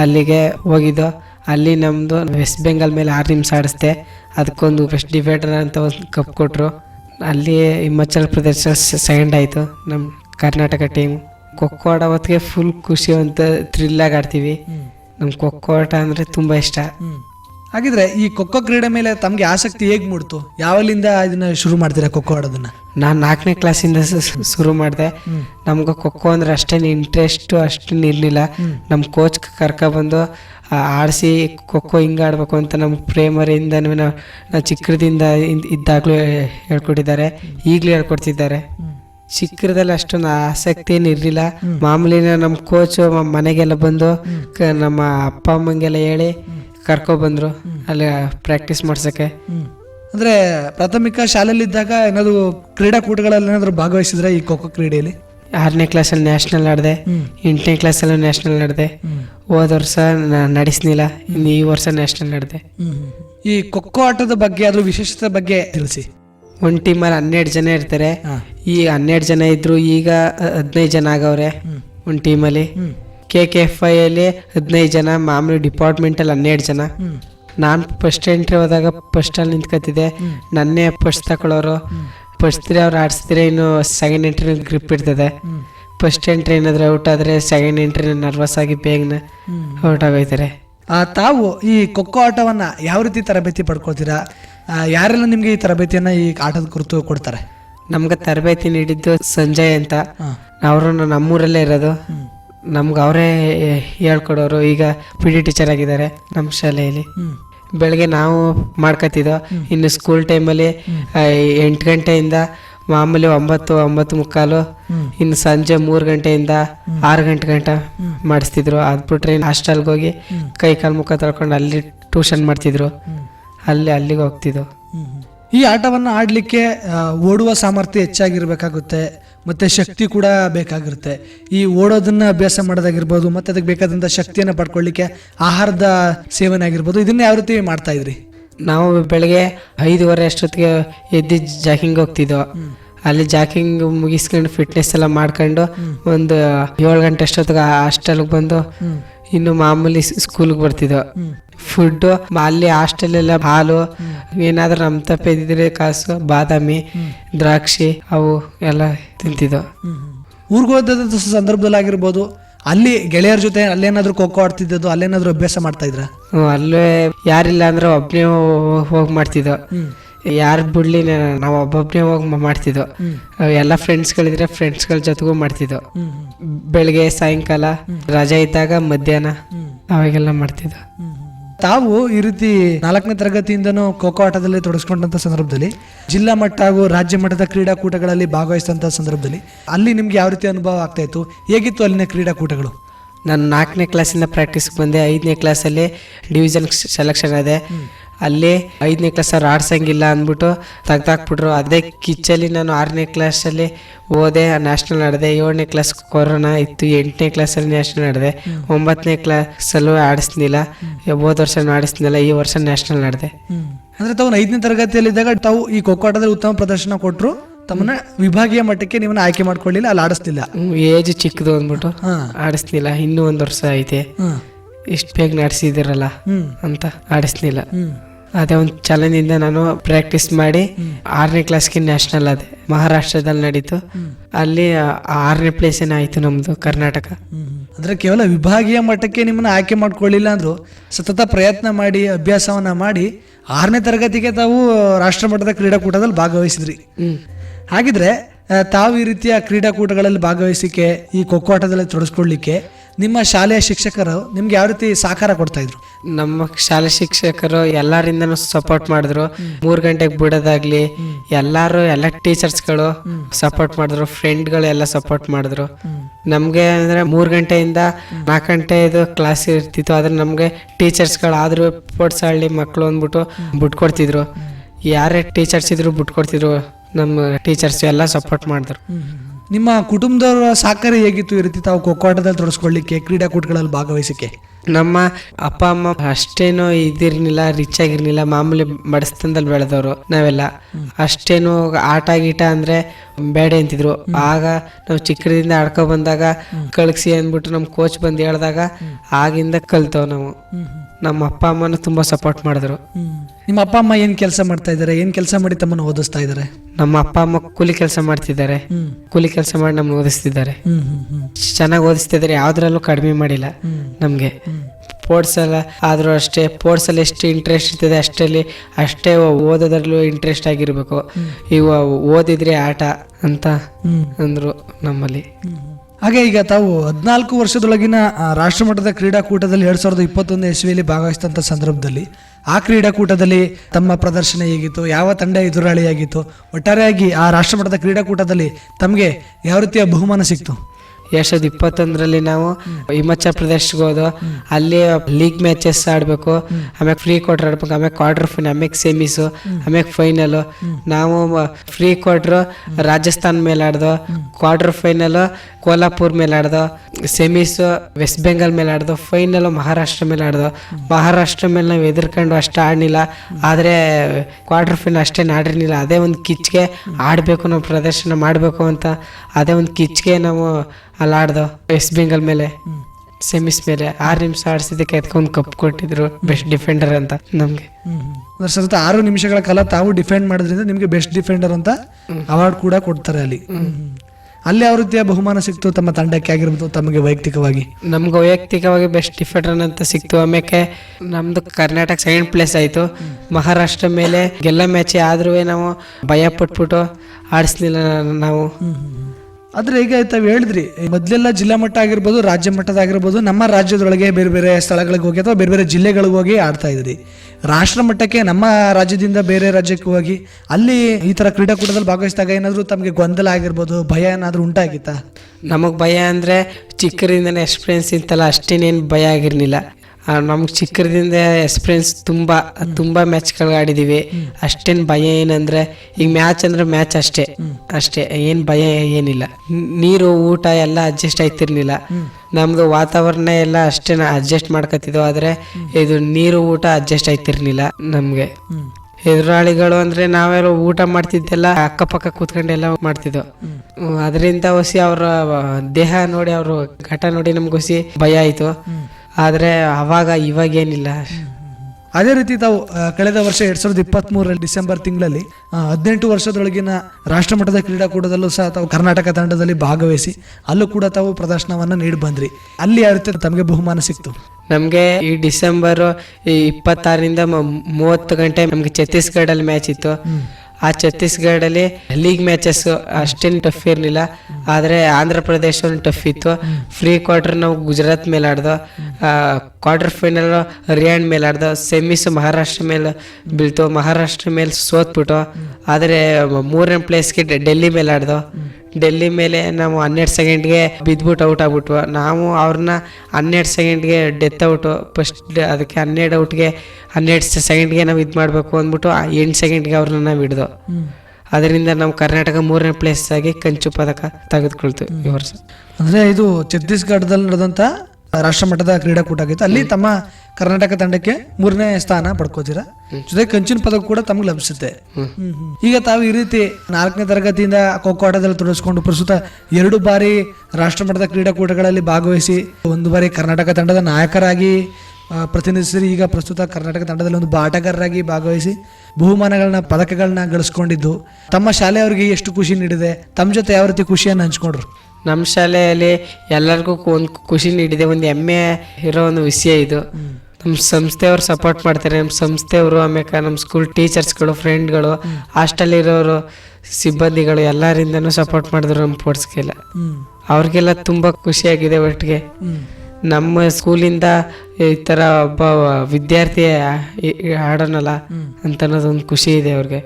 ಅಲ್ಲಿಗೆ ಹೋಗಿದ್ದು. ಅಲ್ಲಿ ನಮ್ಮದು ವೆಸ್ಟ್ ಬೆಂಗಾಲ್ ಮೇಲೆ ಆರು ನಿಮಿಷ ಆಡಿಸ್ದೆ. ಅದಕ್ಕೊಂದು ಬೆಸ್ಟ್ ಡಿಫೆಂಡರ್ ಅಂತ ಒಂದು ಕಪ್ ಕೊಟ್ಟರು ಅಲ್ಲಿ ಹಿಮಾಚಲ್ ಪ್ರದೇಶ ಸೆಕೆಂಡ್ ಆಯಿತು. ನಮ್ಮ ಕರ್ನಾಟಕ ಟೀಮ್ ಖೋಖೋ ಆಡೋ ಹೊತ್ತಿಗೆ ಫುಲ್ ಖುಷಿ ಅಂತ ಥ್ರಿಲ್ಲಾಗಿ ಆಡ್ತೀವಿ. ನಮ್ ಖೋಖೋ ಆಟ ಅಂದ್ರೆ ತುಂಬಾ ಇಷ್ಟ. ಹಾಗಿದ್ರೆ ಈ ಖೋಖೋ ಕ್ರೀಡೆ ಮೇಲೆ ತಮಗೆ ಆಸಕ್ತಿ ಹೇಗೆ ಮೂಡ್ತು? ಯಾವಲ್ಲಿಂದ ಇದನ್ನ ಶುರು ಮಾಡ್ತೀರಾ ಖೋಖೋ ಆಡೋದನ್ನ? ನಾನು ನಾಲ್ಕನೇ ಕ್ಲಾಸಿಂದ ಶುರು ಮಾಡಿದೆ. ನಮ್ಗೆ ಖೋಖೋ ಅಂದ್ರೆ ಅಷ್ಟೇನು ಇಂಟ್ರೆಸ್ಟು ಅಷ್ಟೇನು ಇರಲಿಲ್ಲ. ನಮ್ಮ ಕೋಚ್ ಕರ್ಕೊಬಂದು ಆಡಿಸಿ ಖೋಖೋ ಹಿಂಗೆ ಆಡಬೇಕು ಅಂತ ನಮ್ಮ ಪ್ರೇಮರಿಂದ ನಾವು ಚಿಕ್ಕದಿಂದ ಇದ್ದಾಗಲೂ ಹೇಳ್ಕೊಟ್ಟಿದ್ದಾರೆ. ಈಗಲೂ ಹೇಳ್ಕೊಡ್ತಿದ್ದಾರೆ. ಚಿಕ್ಕದಲ್ಲಿ ಅಷ್ಟೊಂದು ಆಸಕ್ತಿ ಏನು ಇರಲಿಲ್ಲ. ಮಾಮೂಲಿ ನಮ್ಮ ಕೋಚು ಮನೆಗೆಲ್ಲ ಬಂದು ನಮ್ಮ ಅಪ್ಪ ಅಮ್ಮಂಗೆಲ್ಲ ಹೇಳಿ ಕರ್ಕೊಬಂದ್ರು ಅಲ್ಲಿ ಪ್ರಾಕ್ಟೀಸ್ ಮಾಡ್ಸಕ್ಕೆ. ಅಂದ್ರೆ ಪ್ರಾಥಮಿಕ ಶಾಲೆಯಲ್ಲಿದ್ದಾಗ ಏನಾದ್ರು ಕ್ರೀಡಾಕೂಟಗಳಲ್ಲಿ ಏನಾದ್ರು ಭಾಗವಹಿಸಿದ್ರೆ ಈ ಖೋಖೋ ಕ್ರೀಡೆಯಲ್ಲಿ? ಆರನೇ ಕ್ಲಾಸಲ್ಲಿ ನ್ಯಾಷನಲ್ ಆಡಿದೆ. ಎಂಟನೇ ಕ್ಲಾಸಲ್ಲೂ ನ್ಯಾಷನಲ್ ಆಡಿದೆ. ಹೋದ ವರ್ಷ ನಡೆಸಲಿಲ್ಲ ನಡೆಸ್ಲಿಲ್ಲ. ಇನ್ನು ಈ ವರ್ಷ ನ್ಯಾಷನಲ್ ಆಡಿದೆ. ಈ ಖೋಖೋ ಆಟದ ಬಗ್ಗೆ ಅದ್ರ ವಿಶೇಷತೆ ಬಗ್ಗೆ ತಿಳಿಸಿ. ಒಂದು ಟೀಮಲ್ಲಿ ಹನ್ನೆರಡು ಜನ ಇರ್ತಾರೆ. ಈ ಹನ್ನೆರಡು ಜನ ಇದ್ರು ಈಗ ಹದಿನೈದು ಜನ ಆಗವ್ರೆ ಒಂದು ಟೀಮಲ್ಲಿ ಕೆ ಕೆ ಎಫ್ ಐ ಅಲ್ಲಿ ಹದಿನೈದು ಜನ ಮಾಮೂಲಿ ಡಿಪಾರ್ಟ್ಮೆಂಟಲ್ಲಿ ಹನ್ನೆರಡು ಜನ. ನಾನು ಫಸ್ಟ್ ಎಂಟ್ರಿ ಹೋದಾಗ ಫಸ್ಟಲ್ಲಿ ನಿಂತ್ಕೊತಿದ್ದೆ ನನ್ನೇ ಫಸ್ಟ್ ತಗೊಳ್ಳೋರು ಫಸ್ಟ್ ತ್ರೀ ಅವ್ರು ಆಡಿಸಿದ್ರೆ ಇನ್ನು ಸೆಕೆಂಡ್ ಎಂಟ್ರಿ ಗ್ರಿಪ್ ಇರ್ತದೆ. ಫಸ್ಟ್ ಎಂಟ್ರಿ ಏನಾದರೂ ಔಟ್ ಆದರೆ ಸೆಕೆಂಡ್ ಎಂಟ್ರಿ ನರ್ವಸ್ ಆಗಿ ಬೇಗನ ಔಟ್ ಆಗೋಯ್ತಾರೆ. ಆ, ತಾವು ಈ ಖೋಖೋ ಆಟವನ್ನು ಯಾವ ರೀತಿ ತರಬೇತಿ ಪಡ್ಕೊಳ್ತೀರಾ? ಯಾರೆಲ್ಲ ನಿಮಗೆ ಈ ತರಬೇತಿಯನ್ನ ಈ ಆಟದ ಕುರಿತು ಕೊಡ್ತಾರೆ? ನಮ್ಗೆ ತರಬೇತಿ ನೀಡಿದ್ದು ಸಂಜಯ್ ಅಂತ. ಅವರು ನಮ್ಮೂರಲ್ಲೇ ಇರೋದು. ನಮ್ಗೆ ಅವರೇ ಹೇಳ್ಕೊಡೋರು. ಈಗ ಪಿ ಡಿ ಟೀಚರ್ ಆಗಿದ್ದಾರೆ ನಮ್ಮ ಶಾಲೆಯಲ್ಲಿ. ಬೆಳಗ್ಗೆ ನಾವು ಮಾಡ್ಕೊತಿದ್ದೋ ಇನ್ನು ಸ್ಕೂಲ್ ಟೈಮಲ್ಲಿ ಎಂಟು ಗಂಟೆಯಿಂದ ಮಾಮೂಲಿ ಒಂಬತ್ತು ಒಂಬತ್ತು ಮುಕ್ಕಾಲು ಇನ್ನು ಸಂಜೆ ಮೂರು ಗಂಟೆಯಿಂದ ಆರು ಗಂಟೆ ಗಂಟ ಮಾಡಿಸ್ತಿದ್ರು. ಅದು ಬಿಟ್ರೆ ಹಾಸ್ಟೆಲ್ಗೆ ಹೋಗಿ ಕೈ ಕಾಲು ಮುಖ ತೊಳ್ಕೊಂಡು ಅಲ್ಲಿ ಟ್ಯೂಷನ್ ಮಾಡ್ತಿದ್ರು. ಅಲ್ಲಿ ಅಲ್ಲಿಗೆ ಹೋಗ್ತಿದ್ದೋ. ಈ ಆಟವನ್ನು ಆಡಲಿಕ್ಕೆ ಓಡುವ ಸಾಮರ್ಥ್ಯ ಹೆಚ್ಚಾಗಿರ್ಬೇಕಾಗುತ್ತೆ ಮತ್ತು ಶಕ್ತಿ ಕೂಡ ಬೇಕಾಗಿರುತ್ತೆ. ಈ ಓಡೋದನ್ನು ಅಭ್ಯಾಸ ಮಾಡೋದಾಗಿರ್ಬೋದು ಮತ್ತು ಅದಕ್ಕೆ ಬೇಕಾದಂಥ ಶಕ್ತಿಯನ್ನು ಪಡ್ಕೊಳ್ಳಿಕ್ಕೆ ಆಹಾರದ ಸೇವನೆ ಆಗಿರ್ಬೋದು ಇದನ್ನು ಯಾವ ರೀತಿ ಮಾಡ್ತಾ ಇದ್ರಿ? ನಾವು ಬೆಳಗ್ಗೆ ಐದುವರೆ ಅಷ್ಟೊತ್ತಿಗೆ ಎದ್ದು ಜಾಕಿಂಗ್ ಹೋಗ್ತಿದ್ದೋ. ಅಲ್ಲಿ ಜಾಕಿಂಗ್ ಮುಗಿಸ್ಕೊಂಡು ಫಿಟ್ನೆಸ್ ಎಲ್ಲ ಮಾಡ್ಕೊಂಡು ಒಂದು ಏಳು ಗಂಟೆ ಅಷ್ಟೊತ್ತಿಗೆ ಹಾಸ್ಟೆಲ್ಗೆ ಬಂದು ಇನ್ನು ಮಾಮೂಲಿ ಸ್ಕೂಲ್ಗೆ ಬರ್ತಿದ್ದೋ ಫುಡ್ಡು ಅಲ್ಲಿ ಹಾಸ್ಟೆಲ್ ಎಲ್ಲ ಹಾಲು ಏನಾದ್ರೂ ನಮ್ಮ ತಪ್ಪೆ ಇದ್ದಿದ್ರೆ ಕಾಸು ಬಾದಾಮಿ ದ್ರಾಕ್ಷಿ ಅವು ಎಲ್ಲ ತಿಂತಿದ್ದೋ ಊರಿಗೆ ಹೋದ ಸಂದರ್ಭದಲ್ಲಿ ಆಗಿರ್ಬೋದು. ಅಲ್ಲಿ ಗೆಳೆಯರ ಜೊತೆ ಅಲ್ಲೇನಾದ್ರೂ ಖೋಖೋ ಆಡ್ತಿದ್ದದ್ದು ಅಲ್ಲೇನಾದ್ರೂ ಅಭ್ಯಾಸ ಮಾಡ್ತಾ ಇದ್ರ? ಅಲ್ಲೇ ಯಾರಿಲ್ಲ ಅಂದ್ರೆ ಒಬ್ಬನೇ ಹೋಗಿ ಮಾಡ್ತಿದ್ದೋ ಯಾರು ಬಿಡ್ಲಿ ನಾವು ಒಬ್ಬೊಬ್ಬನೇ ಹೋಗಿ ಮಾಡ್ತಿದ್ದೋ ಎಲ್ಲ ಫ್ರೆಂಡ್ಸ್ಗಳಿದ್ರೆ ಫ್ರೆಂಡ್ಸ್ಗಳ ಜೊತೆಗೂ ಮಾಡ್ತಿದ್ದೋ ಬೆಳಗ್ಗೆ ಸಾಯಂಕಾಲ ರಜೆ ಇದ್ದಾಗ ಮಧ್ಯಾಹ್ನ ಅವಾಗೆಲ್ಲ ಮಾಡ್ತಿದ್ದೋ ತಾವು ಈ ರೀತಿ ನಾಲ್ಕನೇ ತರಗತಿಯಿಂದನೂ ಖೋಖೋ ಆಟದಲ್ಲಿ ತೊಡಗಿಸ್ಕೊಂಡಂತ ಸಂದರ್ಭದಲ್ಲಿ ಜಿಲ್ಲಾ ಮಟ್ಟ ಹಾಗೂ ರಾಜ್ಯ ಮಟ್ಟದ ಕ್ರೀಡಾಕೂಟಗಳಲ್ಲಿ ಭಾಗವಹಿಸಿದಂಥ ಸಂದರ್ಭದಲ್ಲಿ ಅಲ್ಲಿ ನಿಮ್ಗೆ ಯಾವ ರೀತಿ ಅನುಭವ ಆಗ್ತಾ ಇತ್ತು? ಹೇಗಿತ್ತು ಅಲ್ಲಿನ ಕ್ರೀಡಾಕೂಟಗಳು? ನಾನು ನಾಲ್ಕನೇ ಕ್ಲಾಸಿಂದ ಪ್ರಾಕ್ಟೀಸ್ಗೆ ಬಂದೆ. ಐದನೇ ಕ್ಲಾಸಲ್ಲಿ ಡಿವಿಷನ್ ಸೆಲೆಕ್ಷನ್ ಆದೆ. ಅಲ್ಲಿ ಐದನೇ ಕ್ಲಾಸ್ ಅವ್ರು ಆಡ್ಸಂಗಿಲ್ಲ ಅಂದ್ಬಿಟ್ಟು ತಗ್ದಾಕ್ಬಿಟ್ರು ಅದೇ ಕಿಚ್ಚಲ್ಲಿ ನಾನು ಆರನೇ ಕ್ಲಾಸಲ್ಲಿ ಓದೆ ನ್ಯಾಷನಲ್ ಆಡಿದೆ. ಏಳನೇ ಕ್ಲಾಸ್ ಕೊರೋನಾ ಇತ್ತು. ಎಂಟನೇ ಕ್ಲಾಸಲ್ಲಿ ನ್ಯಾಷನಲ್ ಆಡಿದೆ. ಒಂಬತ್ತನೇ ಕ್ಲಾಸಲ್ಲೂ ಆಡಿಸ್ಲಿಲ್ಲ ಹೋದ ವರ್ಷ ಆಡಿಸ್ಲಿಲ್ಲ ಈ ವರ್ಷ ನ್ಯಾಷನಲ್ ಆಡಿದೆ. ಅಂದ್ರೆ ತಾವು ಐದನೇ ತರಗತಿಯಲ್ಲಿದ್ದಾಗ ತಾವು ಈ ಕೊಕ್ಕಾಟದಲ್ಲಿ ಆಟದಲ್ಲಿ ಉತ್ತಮ ಪ್ರದರ್ಶನ ಕೊಟ್ಟರು ತಮ್ಮನ್ನ ವಿಭಾಗೀಯ ಮಟ್ಟಕ್ಕೆ ನಿಮ್ಮನ್ನ ಆಯ್ಕೆ ಮಾಡ್ಕೊಳ್ಳಿಲ್ಲ ಅಲ್ಲಿ ಆಡಿಸ್ಲಿಲ್ಲ ಏಜ್ ಚಿಕ್ಕದು ಅಂದ್ಬಿಟ್ಟು ಆಡಿಸ್ತಿಲ್ಲ. ಆಡಿಸ್ಲಿಲ್ಲ ಇನ್ನೂ ಒಂದು ವರ್ಷ ಐತೆ. ಇಷ್ಟು ಬೇಗ ನಡೆಸಿದಿರಲ್ಲ ಅಂತ ಆಡಿಸ್ಲಿಲ್ಲ ಅದೇ ಒಂದು ಚಾಲೆಂಜಿಂದ ನಾನು ಪ್ರಾಕ್ಟೀಸ್ ಮಾಡಿ ಆರನೇ ಕ್ಲಾಸ್ಗೆ ನ್ಯಾಷನಲ್ ಅದೇ, ಮಹಾರಾಷ್ಟ್ರದಲ್ಲಿ ನಡೀತು. ಅಲ್ಲಿ ಆರನೇ ಪ್ಲೇಸ್ ಆಯಿತು ನಮ್ಮದು ಕರ್ನಾಟಕ. ಅಂದ್ರೆ ಕೇವಲ ವಿಭಾಗೀಯ ಮಟ್ಟಕ್ಕೆ ನಿಮ್ಮನ್ನ ಆಯ್ಕೆ ಮಾಡ್ಕೊಳ್ಳಿಲ್ಲ ಅಂದ್ರು ಸತತ ಪ್ರಯತ್ನ ಮಾಡಿ, ಅಭ್ಯಾಸವನ್ನ ಮಾಡಿ ಆರನೇ ತರಗತಿಗೆ ತಾವು ರಾಷ್ಟ್ರ ಮಟ್ಟದ ಕ್ರೀಡಾಕೂಟದಲ್ಲಿ ಭಾಗವಹಿಸಿದ್ರಿ. ಹಾಗಿದ್ರೆ ತಾವು ಈ ರೀತಿಯ ಕ್ರೀಡಾಕೂಟಗಳಲ್ಲಿ ಭಾಗವಹಿಸಿಕೆ ಈ ಖೋಖೋ ಆಟದಲ್ಲಿ ತೊಡಗಿಸ್ಕೊಳ್ಳಿಕ್ಕೆ ನಿಮ್ಮ ಶಾಲೆಯ ಶಿಕ್ಷಕರು ನಿಮ್ಗೆ ಯಾವ ರೀತಿ ಸಹಕಾರ ಕೊಡ್ತಾ ಇದ್ರು? ನಮ್ಮ ಶಾಲೆ ಶಿಕ್ಷಕರು ಎಲ್ಲರಿಂದನೂ ಸಪೋರ್ಟ್ ಮಾಡಿದ್ರು. ಮೂರು ಗಂಟೆಗೆ ಬಿಡೋದಾಗ್ಲಿ, ಎಲ್ಲರೂ ಎಲ್ಲ ಟೀಚರ್ಸ್ಗಳು ಸಪೋರ್ಟ್ ಮಾಡಿದ್ರು ಫ್ರೆಂಡ್ಗಳು ಎಲ್ಲ ಸಪೋರ್ಟ್ ಮಾಡಿದ್ರು. ನಮಗೆ ಅಂದ್ರೆ ಮೂರು ಗಂಟೆಯಿಂದ ನಾಲ್ಕು ಗಂಟೆ ಇದು ಕ್ಲಾಸ್ ಇರ್ತಿತ್ತು. ಆದ್ರೆ ನಮಗೆ ಸ್ಪೋರ್ಟ್ಸ್ ಹಳ್ಳಿ ಮಕ್ಕಳು ಅಂದ್ಬಿಟ್ಟು ಬಿಟ್ಕೊಡ್ತಿದ್ರು. ಯಾರೇ ಟೀಚರ್ಸ್ ಇದ್ರು ಬಿಟ್ಕೊಡ್ತಿದ್ರು, ನಮ್ಮ ಟೀಚರ್ಸ್ ಎಲ್ಲ ಸಪೋರ್ಟ್ ಮಾಡಿದ್ರು. ನಿಮ್ಮ ಕುಟುಂಬದವರ ಸಹಕಾರ ಹೇಗಿತ್ತು ಈ ರೀತಿ ತಾವು ಕೊಕ್ಕಾಟದಲ್ಲಿ ತೊಡಸ್ಕೊಳ್ಳಿಕ್ಕೆ ಕ್ರೀಡಾಕೂಟಗಳಲ್ಲಿ ಭಾಗವಹಿಸಕ್ಕೆ? ನಮ್ಮ ಅಪ್ಪ ಅಮ್ಮ ಅಷ್ಟೇನು ಇದಿರ್ಲಿಲ್ಲ ರಿಚ್ ಆಗಿರ್ಲಿಲ್ಲ ಮಾಮೂಲಿ ಬಡಸ್ತನದಲ್ಲಿ ಬೆಳೆದವರು ನಾವೆಲ್ಲ. ಅಷ್ಟೇನು ಆಟ ಗೀಟ ಅಂದ್ರೆ ಬೇಡ ಅಂತಿದ್ರು. ಆಗ ನಾವು ಚಿಕ್ಕದಿಂದ ಆಡ್ಕೊ ಬಂದಾಗ ಕಳಿಸಿ ಅಂದ್ಬಿಟ್ಟು ನಮ್ಮ ಕೋಚ್ ಬಂದು ಹೇಳ್ದಾಗ ಆಗಿಂದ ಕಲ್ತವ್ ನಾವು. ನಮ್ಮ ಅಪ್ಪ ಅಮ್ಮನ ತುಂಬಾ ಸಪೋರ್ಟ್ ಮಾಡಿದ್ರು. ನಿಮ್ಮ ಅಪ್ಪ ಅಮ್ಮ ಏನ್ ಕೆಲಸ ಮಾಡ್ತಾ ಇದ್ದಾರೆ? ಏನ್ ಕೆಲಸ ಮಾಡಿ ತಮ್ಮನ್ನು ಓದಿಸ್ತಾ ಇದ್ದಾರೆ? ನಮ್ಮ ಅಪ್ಪ ಅಮ್ಮ ಕೂಲಿ ಕೆಲಸ ಮಾಡ್ತಿದ್ದಾರೆ. ಹ್ಮ್. ಕೂಲಿ ಕೆಲಸ ಮಾಡಿ ನಮ್ಗೆ ಓದಿಸ್ತಿದ್ದಾರೆ. ಹ್ಮ್ ಹ್ಮ್ ಹ್ಮ್. ಚೆನ್ನಾಗಿ ಓದಿಸ್ತಿದ್ದಾರೆ ಯಾವ್ದ್ರಲ್ಲೂ ಕಡಿಮೆ ಮಾಡಿಲ್ಲ ನಮಗೆ. ಸ್ಪೋರ್ಟ್ಸ್ ಎಲ್ಲ ಆದರೂ ಅಷ್ಟೇ ಸ್ಪೋರ್ಟ್ಸಲ್ಲಿ ಎಷ್ಟು ಇಂಟ್ರೆಸ್ಟ್ ಇರ್ತದೆ ಅಷ್ಟರಲ್ಲಿ ಅಷ್ಟೇ ಓದೋದ್ರಲ್ಲೂ ಇಂಟ್ರೆಸ್ಟ್ ಆಗಿರಬೇಕು. ಇವ ಓದಿದ್ರೆ ಆಟ ಅಂತ ಹ್ಮ್. ಅಂದ್ರು ನಮ್ಮಲ್ಲಿ. ಹಾಗೆ ಈಗ ತಾವು ಹದಿನಾಲ್ಕು ವರ್ಷದೊಳಗಿನ ಆ, ರಾಷ್ಟ್ರಮಟ್ಟದ ಕ್ರೀಡಾಕೂಟದಲ್ಲಿ ಎರಡ್ ಸಾವಿರದ ಇಪ್ಪತ್ತೊಂದು ಇಸ್ವಿಯಲ್ಲಿ ಭಾಗವಹಿಸಿದಂಥ ಸಂದರ್ಭದಲ್ಲಿ ಆ ಕ್ರೀಡಾಕೂಟದಲ್ಲಿ ತಮ್ಮ ಪ್ರದರ್ಶನ ಹೇಗಿತ್ತು ಯಾವ ತಂಡ ಎದುರಾಳಿಯಾಗಿತ್ತು ಒಟ್ಟಾರೆಯಾಗಿ ಆ ರಾಷ್ಟ್ರಮಟ್ಟದ ಕ್ರೀಡಾಕೂಟದಲ್ಲಿ ತಮಗೆ ಯಾವ ರೀತಿಯ ಬಹುಮಾನ ಸಿಕ್ತು? ಎರಡ್ ಸಾವಿರದ ಇಪ್ಪತ್ತೊಂದರಲ್ಲಿ ನಾವು ಹಿಮಾಚಲ ಪ್ರದೇಶಕ್ಕೆ ಹೋದೆ ಅಲ್ಲಿ ಲೀಗ್ ಮ್ಯಾಚಸ್ ಆಡಬೇಕು ಆಮ್ಯಾಗ ಫ್ರೀ ಕ್ವಾರ್ಟರ್ ಆಡ್ಬೇಕು ಆಮ್ಯಾಗ ಕ್ವಾರ್ಟರ್ ಫೈನಲ್ ಆಮ್ಯಾಗ ಸೆಮೀಸು ಆಮ್ಯಾಗ ಫೈನಲ್. ನಾವು ಫ್ರೀ ಕ್ವಾರ್ಟರ್ ರಾಜಸ್ಥಾನ್ ಮೇಲೆ ಆಡ್ದು ಕ್ವಾರ್ಟರ್ ಫೈನಲ್ ಕೋಲ್ಹಾಪುರ್ ಮೇಲೆ ಆಡ್ದೋ ಸೆಮೀಸ್ ವೆಸ್ಟ್ ಬೆಂಗಾಲ್ ಮೇಲೆ ಆಡ್ದು ಫೈನಲ್ ಮಹಾರಾಷ್ಟ್ರ ಮೇಲೆ ಆಡ್ದು. ಮಹಾರಾಷ್ಟ್ರ ಮೇಲೆ ನಾವು ಎದುರ್ಕೊಂಡು ಅಷ್ಟು ಆಡಲಿಲ್ಲ. ಆದರೆ ಕ್ವಾರ್ಟರ್ ಫೈನಲ್ ಅಷ್ಟೇನು ಆಡಿರ್ಲಿಲ್ಲ ಅದೇ ಒಂದು ಕಿಚ್ಗೆ ಆಡಬೇಕು ನಾವು ಪ್ರದರ್ಶನ ಮಾಡಬೇಕು ಅಂತ ಅದೇ ಒಂದು ಕಿಚ್ಗೆ ನಾವು ಅಲ್ಲಿ ಆಡ್ದು ವೆಸ್ಟ್ ಬೆಂಗಾಲ್ ಮೇಲೆ. ಸೆಮಿಸ್ ಮೇಲೆ ಆರು ನಿಮಿಷ ಆಡಿಸಿದ್ದಕ್ಕೆ ಒಂದು ಕಪ್ ಕೊಟ್ಟಿದ್ರು ಬೆಸ್ಟ್ ಡಿಫೆಂಡರ್ ಅಂತ ನಮಗೆ. ಸತತ ಆರು ನಿಮಿಷಗಳ ಕಾಲ ತಾವು ಡಿಫೆಂಡ್ ಮಾಡೋದ್ರಿಂದ ನಿಮಗೆ ಬೆಸ್ಟ್ ಡಿಫೆಂಡರ್ ಅಂತ ಅವಾರ್ಡ್ ಕೂಡ ಕೊಡ್ತಾರೆ ಅಲ್ಲಿ. ಅಲ್ಲಿ ಯಾವ ರೀತಿಯ ಬಹುಮಾನ ಸಿಕ್ತು? ತಮ್ಮ ತಂಡಕ್ಕೆ ಆಗಿರ್ಬೋದು ತಮಗೆ ವೈಯಕ್ತಿಕವಾಗಿ? ನಮ್ಗೆ ವೈಯಕ್ತಿಕವಾಗಿ ಬೆಸ್ಟ್ ಡಿಫೆಂಡರ್ ಅಂತ ಸಿಕ್ತು. ಆಮೇಲೆ ನಮ್ದು ಕರ್ನಾಟಕ ಸೆಕೆಂಡ್ ಪ್ಲೇಸ್ ಆಯಿತು. ಮಹಾರಾಷ್ಟ್ರ ಮೇಲೆ ಗೆಲ್ಲ ಮ್ಯಾಚ್ ಆದ್ರೂ ನಾವು ಭಯ ಪಟ್ಬಿಟ್ಟು ಆಡಿಸ್ಲಿಲ್ಲ ನಾವು. ಆದ್ರೆ ಈಗ ತಾವು ಹೇಳಿದ್ರಿ ಮೊದ್ಲೆಲ್ಲ ಜಿಲ್ಲಾ ಮಟ್ಟ ಆಗಿರ್ಬೋದು, ರಾಜ್ಯ ಮಟ್ಟದಾಗಿರ್ಬೋದು ನಮ್ಮ ರಾಜ್ಯದೊಳಗೆ ಬೇರೆ ಬೇರೆ ಸ್ಥಳಗಳಿಗೆ ಹೋಗಿ ಅಥವಾ ಬೇರೆ ಬೇರೆ ಜಿಲ್ಲೆಗಳಿಗೆ ಹೋಗಿ ಆಡ್ತಾ ಇದ್ರಿ. ರಾಷ್ಟ್ರ ಮಟ್ಟಕ್ಕೆ ನಮ್ಮ ರಾಜ್ಯದಿಂದ ಬೇರೆ ರಾಜ್ಯಕ್ಕೆ ಹೋಗಿ, ಅಲ್ಲಿ ಈ ತರ ಕ್ರೀಡಾಕೂಟದಲ್ಲಿ ಭಾಗವಹಿಸಿದಾಗ ಏನಾದರೂ ತಮಗೆ ಗೊಂದಲ ಆಗಿರ್ಬೋದು, ಭಯ ಏನಾದರೂ ಉಂಟಾಗಿತ್ತಾ? ನಮಗೆ ಭಯ ಅಂದರೆ ಚಿಕ್ಕರಿಂದನೇ ಎಕ್ಸ್ಪೀರಿಯನ್ಸ್ ಇತ್ತಲ್ಲ ಅಷ್ಟೇನೇನು ಭಯ ಆಗಿರಲಿಲ್ಲ. ನಮ್ಗೆ ಚಿಕ್ಕದಿಂದ ಎಕ್ಸ್ಪೀರಿಯನ್ಸ್ ತುಂಬ ತುಂಬ ಮ್ಯಾಚ್ಗಳು ಆಡಿದ್ದೀವಿ ಅಷ್ಟೇನು ಭಯ ಏನಂದರೆ, ಈಗ ಮ್ಯಾಚ್ ಅಂದರೆ ಮ್ಯಾಚ್ ಅಷ್ಟೇ. ಅಷ್ಟೇ, ಏನು ಭಯ ಏನಿಲ್ಲ. ನೀರು, ಊಟ ಎಲ್ಲ ಅಡ್ಜಸ್ಟ್ ಆಯ್ತಿರ್ಲಿಲ್ಲ. ನಮ್ಮದು ವಾತಾವರಣ ಎಲ್ಲ ಅಷ್ಟೇ ಅಡ್ಜಸ್ಟ್ ಮಾಡ್ಕೊತಿದ್ವು ಆದರೆ ಇದು ನೀರು, ಊಟ ಅಡ್ಜಸ್ಟ್ ಆಯ್ತಿರ್ಲಿಲ್ಲ ನಮಗೆ. ಎದುರಾಳಿಗಳು ಅಂದ್ರೆ ನಾವೆಲ್ಲ ಊಟ ಮಾಡ್ತಿದ್ದೆಲ್ಲ ಅಕ್ಕಪಕ್ಕ ಕೂತ್ಕೊಂಡೆಲ್ಲ ಮಾಡ್ತಿದ್ವು ಅದರಿಂದ ಹೊಸಿ ಅವರ, ದೇಹ ನೋಡಿ, ಅವರು ಘಟ ನೋಡಿ ನಮ್ಗೆ ಹೊಸಿ ಭಯ ಆಯ್ತು. ಆದ್ರೆ ಅವಾಗ ಇವಾಗೇನಿಲ್ಲ. ಅದೇ ರೀತಿ ತಾವು ಆ, ಕಳೆದ ವರ್ಷ ಎರಡ್ ಸಾವಿರದ ಇಪ್ಪತ್ತ್ ಮೂರರಲ್ಲಿ ಡಿಸೆಂಬರ್ ತಿಂಗಳಲ್ಲಿ ಹದಿನೆಂಟು ವರ್ಷದೊಳಗಿನ ರಾಷ್ಟ್ರಮಟ್ಟದ ಕ್ರೀಡಾಕೂಟದಲ್ಲೂ ಸಹ ತಾವು ಕರ್ನಾಟಕ ತಂಡದಲ್ಲಿ ಭಾಗವಹಿಸಿ ಅಲ್ಲೂ ಕೂಡ ತಾವು ಪ್ರದರ್ಶನವನ್ನು ನೀಡಿ ಬಂದ್ರಿ. ಅಲ್ಲಿ ಯಾವ ರೀತಿ ತಮಗೆ ಬಹುಮಾನ ಸಿಕ್ತು? ನಮಗೆ ಈ ಡಿಸೆಂಬರ್ ಇಪ್ಪತ್ತಾರರಿಂದ ಮ- ಮೂವತ್ತು ಗಂಟೆ ನಮಗೆ ಛತ್ತೀಸ್ಗಢಲ್ಲಿ ಮ್ಯಾಚ್ ಇತ್ತು. ಆ ಛತ್ತೀಸ್ಗಢಲ್ಲಿ ಲೀಗ್ ಮ್ಯಾಚಸ್ ಅಷ್ಟೇನು ಟಫ್ ಇರಲಿಲ್ಲ. ಆದರೆ ಆಂಧ್ರ ಪ್ರದೇಶ ಟಫ್ ಇತ್ತು. ಫ್ರೀ ಕ್ವಾರ್ಟರ್ ನಾವು ಗುಜರಾತ್ ಮೇಲೆ ಆಡ್ದು ಕ್ವಾರ್ಟರ್ ಫೈನಲ್ ಹರಿಯಾಣ ಮೇಲೆ ಆಡ್ದು ಸೆಮಿಸ್ ಮಹಾರಾಷ್ಟ್ರ ಮೇಲೆ ಬೀಳ್ತು. ಮಹಾರಾಷ್ಟ್ರ ಮೇಲೆ ಸೋತ್ಬಿಟ್ಟು, ಆದರೆ ಮೂರನೇ ಪ್ಲೇಸ್ಗೆ ಡೆಲ್ಲಿ ಮೇಲೆ ಆಡ್ದು. ಡೆಲ್ಲಿ ಮೇಲೆ ನಾವು ಹನ್ನೆರಡು ಸೆಕೆಂಡ್ಗೆ ಬಿದ್ಬಿಟ್ಟು ಔಟ್ ಆಗ್ಬಿಟ್ವು. ನಾವು ಅವ್ರನ್ನ ಹನ್ನೆರಡು ಸೆಕೆಂಡ್ಗೆ ಡೆತ್ ಔಟು. ಫಸ್ಟ್ ಅದಕ್ಕೆ ಹನ್ನೆರಡು ಔಟ್ಗೆ ಹನ್ನೆರಡು ಸೆಕೆಂಡ್ಗೆ ನಾವು ಇದು ಮಾಡಬೇಕು ಅಂದ್ಬಿಟ್ಟು ಆ ಎಂಟು ಸೆಕೆಂಡ್ಗೆ ಅವ್ರನ್ನ ನಾವು ಹಿಡ್ದು. ಅದರಿಂದ ನಮ್ಮ ಕರ್ನಾಟಕ ಮೂರನೇ ಪ್ಲೇಸ್ ಆಗಿ ಕಂಚು ಪದಕ ತೆಗೆದುಕೊಳ್ತು ಈ ವರ್ಷ. ಅಂದ್ರೆ ಇದು ಛತ್ತೀಸ್ಗಢದಲ್ಲಿ ನಡೆದಂತ ರಾಷ್ಟ್ರಮಟ್ಟದ ಕ್ರೀಡಾಕೂಟ ಆಗಿತ್ತು. ಅಲ್ಲಿ ತಮ್ಮ ಕರ್ನಾಟಕ ತಂಡಕ್ಕೆ ಮೂರನೇ ಸ್ಥಾನ ಪಡ್ಕೋತೀರಾ? ಜೊತೆ ಕಂಚಿನ ಪದಕ ಕೂಡ ತಮ್ಗೆ ಲಭಿಸುತ್ತೆ. ಈಗ ತಾವು ಈ ರೀತಿ ನಾಲ್ಕನೇ ತರಗತಿಯಿಂದ ಖೋಖೋ ಆಟದಲ್ಲಿ ತೊಡಗಿಸ್ಕೊಂಡು ಪ್ರಸ್ತುತ ಎರಡು ಬಾರಿ ರಾಷ್ಟ್ರಮಟ್ಟದ ಕ್ರೀಡಾಕೂಟಗಳಲ್ಲಿ ಭಾಗವಹಿಸಿ ಒಂದು ಬಾರಿ ಕರ್ನಾಟಕ ತಂಡದ ನಾಯಕರಾಗಿ ಪ್ರತಿನಿಧಿಸಿ ಈಗ ಪ್ರಸ್ತುತ ಕರ್ನಾಟಕ ತಂಡದಲ್ಲಿ ಒಂದು ಆಟಗಾರರಾಗಿ ಭಾಗವಹಿಸಿ ಬಹುಮಾನಗಳನ್ನ ಪದಕಗಳನ್ನ ಗಳಿಸ್ಕೊಂಡಿದ್ದು. ತಮ್ಮ ಶಾಲೆಯವರಿಗೆ ಎಷ್ಟು ಖುಷಿ ನೀಡಿದೆ? ತಮ್ಮ ಜೊತೆ ಯಾವ ರೀತಿ ಖುಷಿಯನ್ನು ಹಂಚ್ಕೊಂಡ್ರು? ನಮ್ಮ ಶಾಲೆಯಲ್ಲಿ ಎಲ್ಲರಿಗೂ ಒಂದು ಖುಷಿ ನೀಡಿದೆ. ಒಂದು ಹೆಮ್ಮೆ ಇರೋ ಒಂದು ವಿಷಯ ಇದು. ನಮ್ಮ ಸಂಸ್ಥೆಯವರು ಸಪೋರ್ಟ್ ಮಾಡ್ತಾರೆ. ನಮ್ಮ ಸಂಸ್ಥೆಯವರು ಆಮೇಲೆ ನಮ್ಮ ಸ್ಕೂಲ್ ಟೀಚರ್ಸ್ಗಳು ಫ್ರೆಂಡ್ಗಳು ಹಾಸ್ಟೆಲಿರೋರು ಸಿಬ್ಬಂದಿಗಳು ಎಲ್ಲರಿಂದನೂ ಸಪೋರ್ಟ್ ಮಾಡಿದ್ರು ನಮ್ಮ ಸ್ಪೋರ್ಟ್ಸ್ಗೆಲ್ಲ ಅವ್ರಿಗೆಲ್ಲ ತುಂಬ ಖುಷಿಯಾಗಿದೆ ಒಟ್ಟಿಗೆ. ನಮ್ಮ ಸ್ಕೂಲಿಂದ ಈ ಥರ ಒಬ್ಬ ವಿದ್ಯಾರ್ಥಿ ಆ- ಈ- ಈ ಆಡೋನಲ್ಲ ಅಂತ ಅನ್ನೋದೊಂದು ಖುಷಿ ಇದೆ ಅವ್ರಿಗೆ.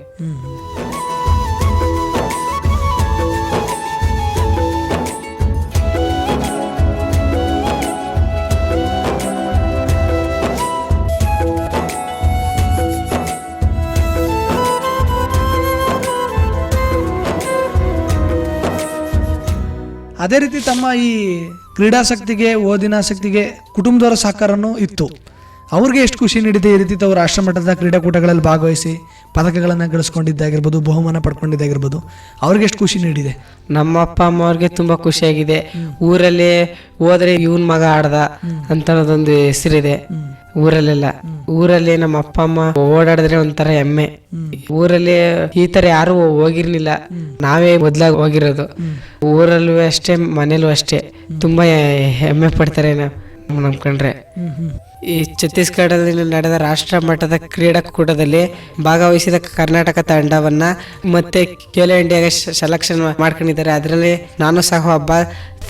ಅದೇ ರೀತಿ ತಮ್ಮ ಈ ಕ್ರೀಡಾಸಕ್ತಿಗೆ ಓದಿನಾಸಕ್ತಿಗೆ ಕುಟುಂಬದವರ ಸಹಕಾರನೂ ಇತ್ತು. ಅವ್ರಿಗೆ ಎಷ್ಟು ಖುಷಿ ನೀಡಿದೆ ಈ ರೀತಿ ತಾವು ರಾಷ್ಟ್ರಮಟ್ಟದ ಕ್ರೀಡಾಕೂಟಗಳಲ್ಲಿ ಭಾಗವಹಿಸಿ ಪದಕಗಳನ್ನು ಗಳಿಸ್ಕೊಂಡಿದ್ದಾಗಿರ್ಬೋದು, ಬಹುಮಾನ ಪಡ್ಕೊಂಡಿದ್ದಾಗಿರ್ಬೋದು, ಅವ್ರಿಗೆ ಎಷ್ಟು ಖುಷಿ ನೀಡಿದೆ? ನಮ್ಮ ಅಪ್ಪ, ಅಮ್ಮ ಅವ್ರಿಗೆ ತುಂಬಾ ಖುಷಿಯಾಗಿದೆ ಊರಲ್ಲಿ ಹೋದ್ರೆ ಇವನ್ ಮಗ ಆಡ್ದ ಅಂತ ಅನ್ನೋದೊಂದು ಹೆಸರಿದೆ. ಊರಲ್ಲೆಲ್ಲ. ಊರಲ್ಲಿ ನಮ್ಮ ಅಪ್ಪ, ಅಮ್ಮ ಓಡಾಡಿದ್ರೆ ಒಂಥರ ಹೆಮ್ಮೆ. ಊರಲ್ಲಿ ಈ ತರ ಯಾರು ಹೋಗಿರ್ಲಿಲ್ಲ. ನಾವೇ ಮೊದ್ಲಾಗಿ ಹೋಗಿರೋದು. ಊರಲ್ಲೂ ಅಷ್ಟೇ, ಮನೇಲೂ ಅಷ್ಟೇ. ತುಂಬಾ ಹೆಮ್ಮೆ ಪಡ್ತಾರೆ ನಾವು ನಂಬ್ಕೊಂಡ್ರೆ ಈ ಛತ್ತೀಸ್ಗಢದಲ್ಲಿ ನಡೆದ ರಾಷ್ಟ್ರ ಮಟ್ಟದ ಕ್ರೀಡಾಕೂಟದಲ್ಲಿ ಭಾಗವಹಿಸಿದ ಕರ್ನಾಟಕ ತಂಡವನ್ನ ಮತ್ತೆ ಖೇಲೋ ಇಂಡಿಯಾಗೆ ಸೆಲೆಕ್ಷನ್ ಮಾಡ್ಕೊಂಡಿದ್ದಾರೆ. ಅದರಲ್ಲಿ ನಾನು ಸಹ ಒಬ್ಬ.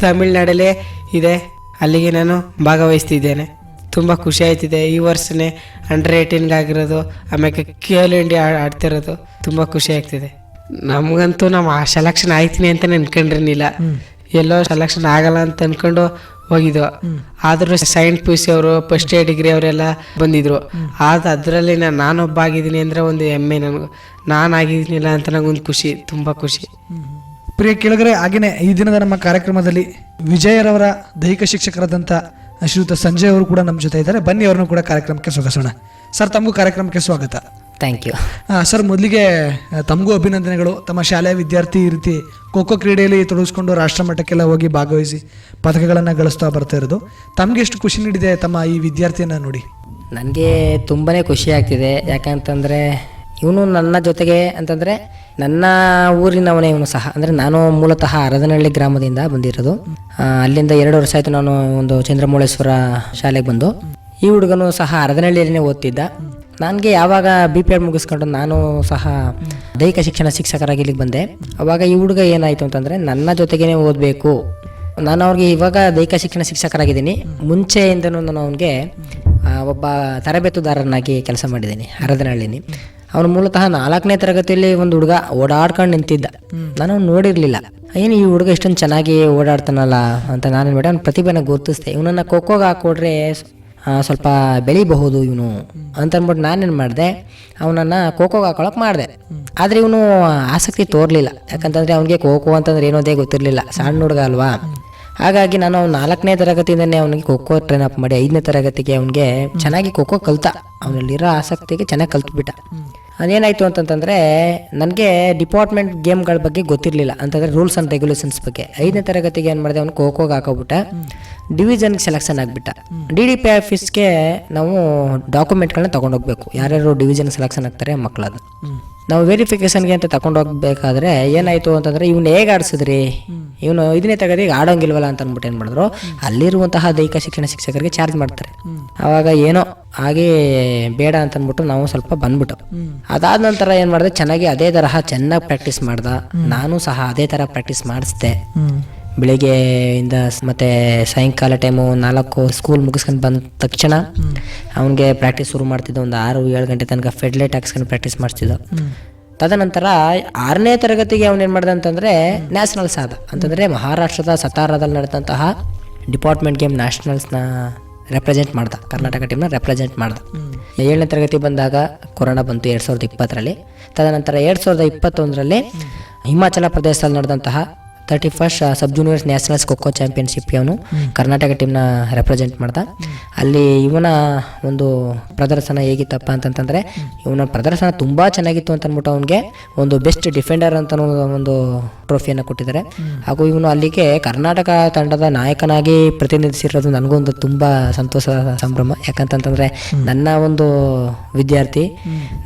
ತಮಿಳ್ನಾಡಲ್ಲೇ ಇದೆ. ಅಲ್ಲಿಗೆ ನಾನು ಭಾಗವಹಿಸ್ತಿದ್ದೇನೆ. ತುಂಬ ಖುಷಿ ಆಯ್ತಿದೆ. ಈ ವರ್ಷನೇ ಅಂಡರ್ ಏಯ್ಟೀನ್ಗಾಗಿರೋದು ಆಮೇಲೆ ಖೇಲೋ ಇಂಡಿಯಾ ಆಡ್ತಿರೋದು ತುಂಬ ಖುಷಿ ಆಗ್ತಿದೆ. ನಮಗಂತೂ ಆ ಸೆಲೆಕ್ಷನ್ ಆಯ್ತೀನಿ ಅಂತ ಅನ್ಕೊಂಡಿರಲಿಲ್ಲ ಎಲ್ಲೋ ಸೆಲೆಕ್ಷನ್ ಆಗಲ್ಲ ಅಂತ ಅನ್ಕೊಂಡು ಹೋಗಿದ್ವು. ಆದರೂ ಸೈಂಟ್ ಪಿ ಸಿ ಅವರು ಫಸ್ಟ್ ಇಯರ್ ಡಿಗ್ರಿ ಅವರೆಲ್ಲ ಬಂದಿದ್ರು. ಆದ ಅದರಲ್ಲಿ ನಾನೊಬ್ಬ ಆಗಿದ್ದೀನಿ ಅಂದ್ರೆ ಒಂದು ಹೆಮ್ಮೆ ನನಗೆ. ನಾನು ಆಗಿದ್ದೀನಿಲ್ಲ ಅಂತ ನನಗೊಂದು ಖುಷಿ ತುಂಬ ಖುಷಿ. ಪ್ರಿಯ ಕೇಳಿದ್ರೆ ಹಾಗೆಯೇ ಈ ದಿನದ ನಮ್ಮ ಕಾರ್ಯಕ್ರಮದಲ್ಲಿ ವಿಜಯರವರ ದೈಹಿಕ ಶಿಕ್ಷಕರಾದಂಥ ಶ್ರೀಯುತ ಸಂಜಯ್ ಅವರು ಕೂಡ ನಮ್ಮ ಜೊತೆ ಇದ್ದಾರೆ. ಬನ್ನಿ ಅವರನ್ನು ಕೂಡ ಕಾರ್ಯಕ್ರಮಕ್ಕೆ ಸ್ವಾಗತಿಸೋಣ. ಸರ್ ತಮಗೂ ಕಾರ್ಯಕ್ರಮಕ್ಕೆ ಸ್ವಾಗತ. ಥ್ಯಾಂಕ್ ಯು ಸರ್ ಮೊದಲಿಗೆ ತಮಗೂ ಅಭಿನಂದನೆಗಳು. ತಮ್ಮ ಶಾಲೆಯ ವಿದ್ಯಾರ್ಥಿ ಈ ರೀತಿ ಖೋ ಖೋ ಕ್ರೀಡೆಯಲ್ಲಿ ತೊಡಗಿಸ್ಕೊಂಡು ರಾಷ್ಟ್ರ ಮಟ್ಟಕ್ಕೆಲ್ಲ ಹೋಗಿ ಭಾಗವಹಿಸಿ ಪದಕಗಳನ್ನು ಗಳಿಸ್ತಾ ಬರ್ತಾ ಇರೋದು. ತಮಗೆ ಎಷ್ಟು ಖುಷಿ ನೀಡಿದೆ ತಮ್ಮ ಈ ವಿದ್ಯಾರ್ಥಿಯನ್ನು ನೋಡಿ? ನನಗೆ ತುಂಬಾ ಖುಷಿ ಆಗ್ತಿದೆ. ಯಾಕಂತಂದರೆ ಇವನು ನನ್ನ ಜೊತೆಗೆ ಅಂತಂದರೆ ನನ್ನ ಊರಿನವನೇ ಇವನು ಸಹ. ಅಂದರೆ ನಾನು ಮೂಲತಃ ಅರದನಹಳ್ಳಿ ಗ್ರಾಮದಿಂದ ಬಂದಿರೋದು. ಅಲ್ಲಿಂದ ಎರಡು ವರ್ಷ ಆಯಿತು ನಾನು ಒಂದು ಚಂದ್ರಮೌಳೇಶ್ವರ ಶಾಲೆಗೆ ಬಂದು. ಈ ಹುಡುಗನು ಸಹ ಅರದನಹಳ್ಳಿಯಲ್ಲೇ ಓದ್ತಿದ್ದ. ನನಗೆ ಯಾವಾಗ ಬಿ ಪಿ ಎಡ್ ಮುಗಿಸ್ಕೊಂಡು ನಾನು ಸಹ ದೈಹಿಕ ಶಿಕ್ಷಣ ಶಿಕ್ಷಕರಾಗಿ ಇಲ್ಲಿಗೆ ಬಂದೆ. ಅವಾಗ ಈ ಹುಡುಗ ಏನಾಯಿತು ಅಂತಂದರೆ ನನ್ನ ಜೊತೆಗೇನೆ ಓದಬೇಕು. ನಾನು ಅವ್ರಿಗೆ ಇವಾಗ ದೈಹಿಕ ಶಿಕ್ಷಣ ಶಿಕ್ಷಕರಾಗಿದ್ದೀನಿ. ಮುಂಚೆಯಿಂದನೂ ನಾನು ಅವನಿಗೆ ಒಬ್ಬ ತರಬೇತುದಾರನಾಗಿ ಕೆಲಸ ಮಾಡಿದ್ದೀನಿ ಹರದನಹಳ್ಳಿನಿ ಅವನು ಮೂಲತಃ ನಾಲ್ಕನೇ ತರಗತಿಯಲ್ಲಿ ಒಂದು ಹುಡುಗ ಓಡಾಡ್ಕೊಂಡು ನಿಂತಿದ್ದ. ನಾನು ನೋಡಿರಲಿಲ್ಲ. ಏನು ಈ ಹುಡುಗ ಇಷ್ಟೊಂದು ಚೆನ್ನಾಗಿ ಓಡಾಡ್ತಾನಲ್ಲ ಅಂತ ನಾನು ನೋಡಿ ಅವ್ನ ಪ್ರತಿಭೆನ ಗುರುತಿಸ್ದೆ. ಇವನನ್ನು ಖೋಖೋಗೆ ಹಾಕೊಡ್ರೆ ಸ್ವಲ್ಪ ಬೆಳಿಬಹುದು ಇವನು ಅಂತಂದ್ಬಿಟ್ಟು ನಾನೇನು ಮಾಡಿದೆ, ಅವನನ್ನು ಖೋಖೋಗೆ ಹಾಕೊಳಕ್ಕೆ ಮಾಡಿದೆ. ಆದರೆ ಇವನು ಆಸಕ್ತಿ ತೋರಲಿಲ್ಲ. ಯಾಕಂತಂದರೆ ಅವನಿಗೆ ಖೋಖೋ ಅಂತಂದ್ರೆ ಏನೋದೇ ಗೊತ್ತಿರಲಿಲ್ಲ. ಸಣ್ಣ ಹುಡುಗ ಅಲ್ವಾ? ಹಾಗಾಗಿ ನಾನು ಅವ್ನು ನಾಲ್ಕನೇ ತರಗತಿಯಿಂದನೇ ಅವನಿಗೆ ಖೋಖೋ ಟ್ರೈನ್ ಅಪ್ ಮಾಡಿ ಐದನೇ ತರಗತಿಗೆ ಅವನಿಗೆ ಚೆನ್ನಾಗಿ ಖೋಖೋ ಕಲ್ತ. ಅವನಲ್ಲಿರೋ ಆಸಕ್ತಿಗೆ ಚೆನ್ನಾಗಿ ಕಲ್ತ್ಬಿಟ್ಟ. ಅದೇನಾಯ್ತು ಅಂತಂತಂದರೆ ನನಗೆ ಡಿಪಾರ್ಟ್ಮೆಂಟ್ ಗೇಮ್ಗಳ ಬಗ್ಗೆ ಗೊತ್ತಿರಲಿಲ್ಲ. ಅಂತಂದರೆ ರೂಲ್ಸ್ ಆ್ಯಂಡ್ ರೆಗ್ಯುಲೇಷನ್ಸ್ ಬಗ್ಗೆ. ಐದನೇ ತರಗತಿಗೆ ಏನು ಮಾಡಿದೆ ಅವನು ಖೋಖೋಗೆ ಹಾಕೋಬಿಟ್ಟ ಡಿವಿಷನ್ಗೆ ಸೆಲೆಕ್ಷನ್ ಆಗಿಬಿಟ್ಟ. ಡಿ ಡಿ ಪಿ ಆಫೀಸ್ಗೆ ನಾವು ಡಾಕ್ಯುಮೆಂಟ್ಗಳನ್ನ ತೊಗೊಂಡೋಗ್ಬೇಕು. ಯಾರ್ಯಾರು ಡಿವಿಷನ್ ಸೆಲೆಕ್ಷನ್ ಆಗ್ತಾರೆ ಮಕ್ಕಳದು ನಾವು ವೆರಿಫಿಕೇಷನ್ಗೆ ಅಂತ ತಗೊಂಡು ಹೋಗ್ಬೇಕಾದ್ರೆ ಏನಾಯ್ತು ಅಂತಂದ್ರೆ ಇವ್ನು ಹೇಗೆ ಆಡಿಸಿದ್ರಿ? ಇವನು ಐದನೇ ತರಗತಿಗೆ ಆಡೋಂಗಿಲ್ವಲ್ಲ ಅಂತ ಅಂದ್ಬಿಟ್ಟು ಏನು ಮಾಡಿದ್ರು? ಅಲ್ಲಿರುವಂತಹ ದೈಹಿಕ ಶಿಕ್ಷಣ ಶಿಕ್ಷಕರಿಗೆ ಚಾರ್ಜ್ ಮಾಡ್ತಾರೆ. ಆವಾಗ ಏನೋ ಹಾಗೆ ಬೇಡ ಅಂತ ಅಂದ್ಬಿಟ್ಟು ನಾವು ಸ್ವಲ್ಪ ಬಂದ್ಬಿಟ್ಟು. ಅದಾದ ನಂತರ ಏನು ಮಾಡಿದೆ? ಚೆನ್ನಾಗಿ ಅದೇ ತರಹ ಚೆನ್ನಾಗಿ ಪ್ರಾಕ್ಟೀಸ್ ಮಾಡ್ದ. ನಾನು ಸಹ ಅದೇ ಥರ ಪ್ರಾಕ್ಟೀಸ್ ಮಾಡಿಸ್ದೆ. ಬೆಳಿಗ್ಗೆ ಇಂದ ಮತ್ತೆ ಸಾಯಂಕಾಲ ಟೈಮು ನಾಲ್ಕು ಸ್ಕೂಲ್ ಮುಗಿಸ್ಕೊಂಡು ಬಂದ ತಕ್ಷಣ ಅವನಿಗೆ ಪ್ರಾಕ್ಟೀಸ್ ಶುರು ಮಾಡ್ತಿದ್ದ. ಒಂದು ಆರು ಏಳು ಗಂಟೆ ತನಕ ಫೆಡ್ಲೈಟ್ ಹಾಕ್ಸ್ಕೊಂಡು ಪ್ರಾಕ್ಟೀಸ್ ಮಾಡ್ತಿದ್ದ ತದನಂತರ ಆರನೇ ತರಗತಿಗೆ ಅವನೇನು ಮಾಡ್ದೆ ಅಂತಂದರೆ ನ್ಯಾಷನಲ್ಸ್ ಆದ. ಅಂತಂದರೆ ಮಹಾರಾಷ್ಟ್ರದ ಸತಾರಾದಲ್ಲಿ ನಡೆದಂತಹ ಡಿಪಾರ್ಟ್ಮೆಂಟ್ ಗೇಮ್ ನ್ಯಾಷನಲ್ಸ್ನ ರೆಪ್ರೆಸೆಂಟ್ ಮಾಡ್ದ. ಕರ್ನಾಟಕ ಟೀಮ್ನ ರೆಪ್ರೆಸೆಂಟ್ ಮಾಡ್ದ. ಏಳನೇ ತರಗತಿ ಬಂದಾಗ ಕೊರೋನಾ ಬಂತು ಎರಡು ಸಾವಿರದ ಇಪ್ಪತ್ತರಲ್ಲಿ. ತದನಂತರ ಎರಡು ಸಾವಿರದ ಇಪ್ಪತ್ತೊಂದರಲ್ಲಿ ಹಿಮಾಚಲ ಪ್ರದೇಶದಲ್ಲಿ ನಡೆದಂತಹ thirty first sub juniors nationals khokho championship ಅವನು ಕರ್ನಾಟಕ ಟೀಮ್ನ ರೆಪ್ರೆಸೆಂಟ್ ಮಾಡ್ದ. ಅಲ್ಲಿ ಇವನ ಒಂದು ಪ್ರದರ್ಶನ ಹೇಗಿತ್ತಪ್ಪ ಅಂತಂತಂದರೆ, ಇವನ ಪ್ರದರ್ಶನ ತುಂಬ ಚೆನ್ನಾಗಿತ್ತು ಅಂತ ಅಂದ್ಬಿಟ್ಟು ಅವನಿಗೆ ಒಂದು ಬೆಸ್ಟ್ ಡಿಫೆಂಡರ್ ಅಂತ ಒಂದು ಟ್ರೋಫಿಯನ್ನು ಕೊಟ್ಟಿದ್ದಾರೆ ಹಾಗೂ ಇವನು ಅಲ್ಲಿಗೆ ಕರ್ನಾಟಕ ತಂಡದ ನಾಯಕನಾಗಿ ಪ್ರತಿನಿಧಿಸಿರೋದು ನನಗೊಂದು ತುಂಬ ಸಂತೋಷ ಸಂಭ್ರಮ. ಯಾಕಂತಂತಂದರೆ ನನ್ನ ಒಂದು ವಿದ್ಯಾರ್ಥಿ,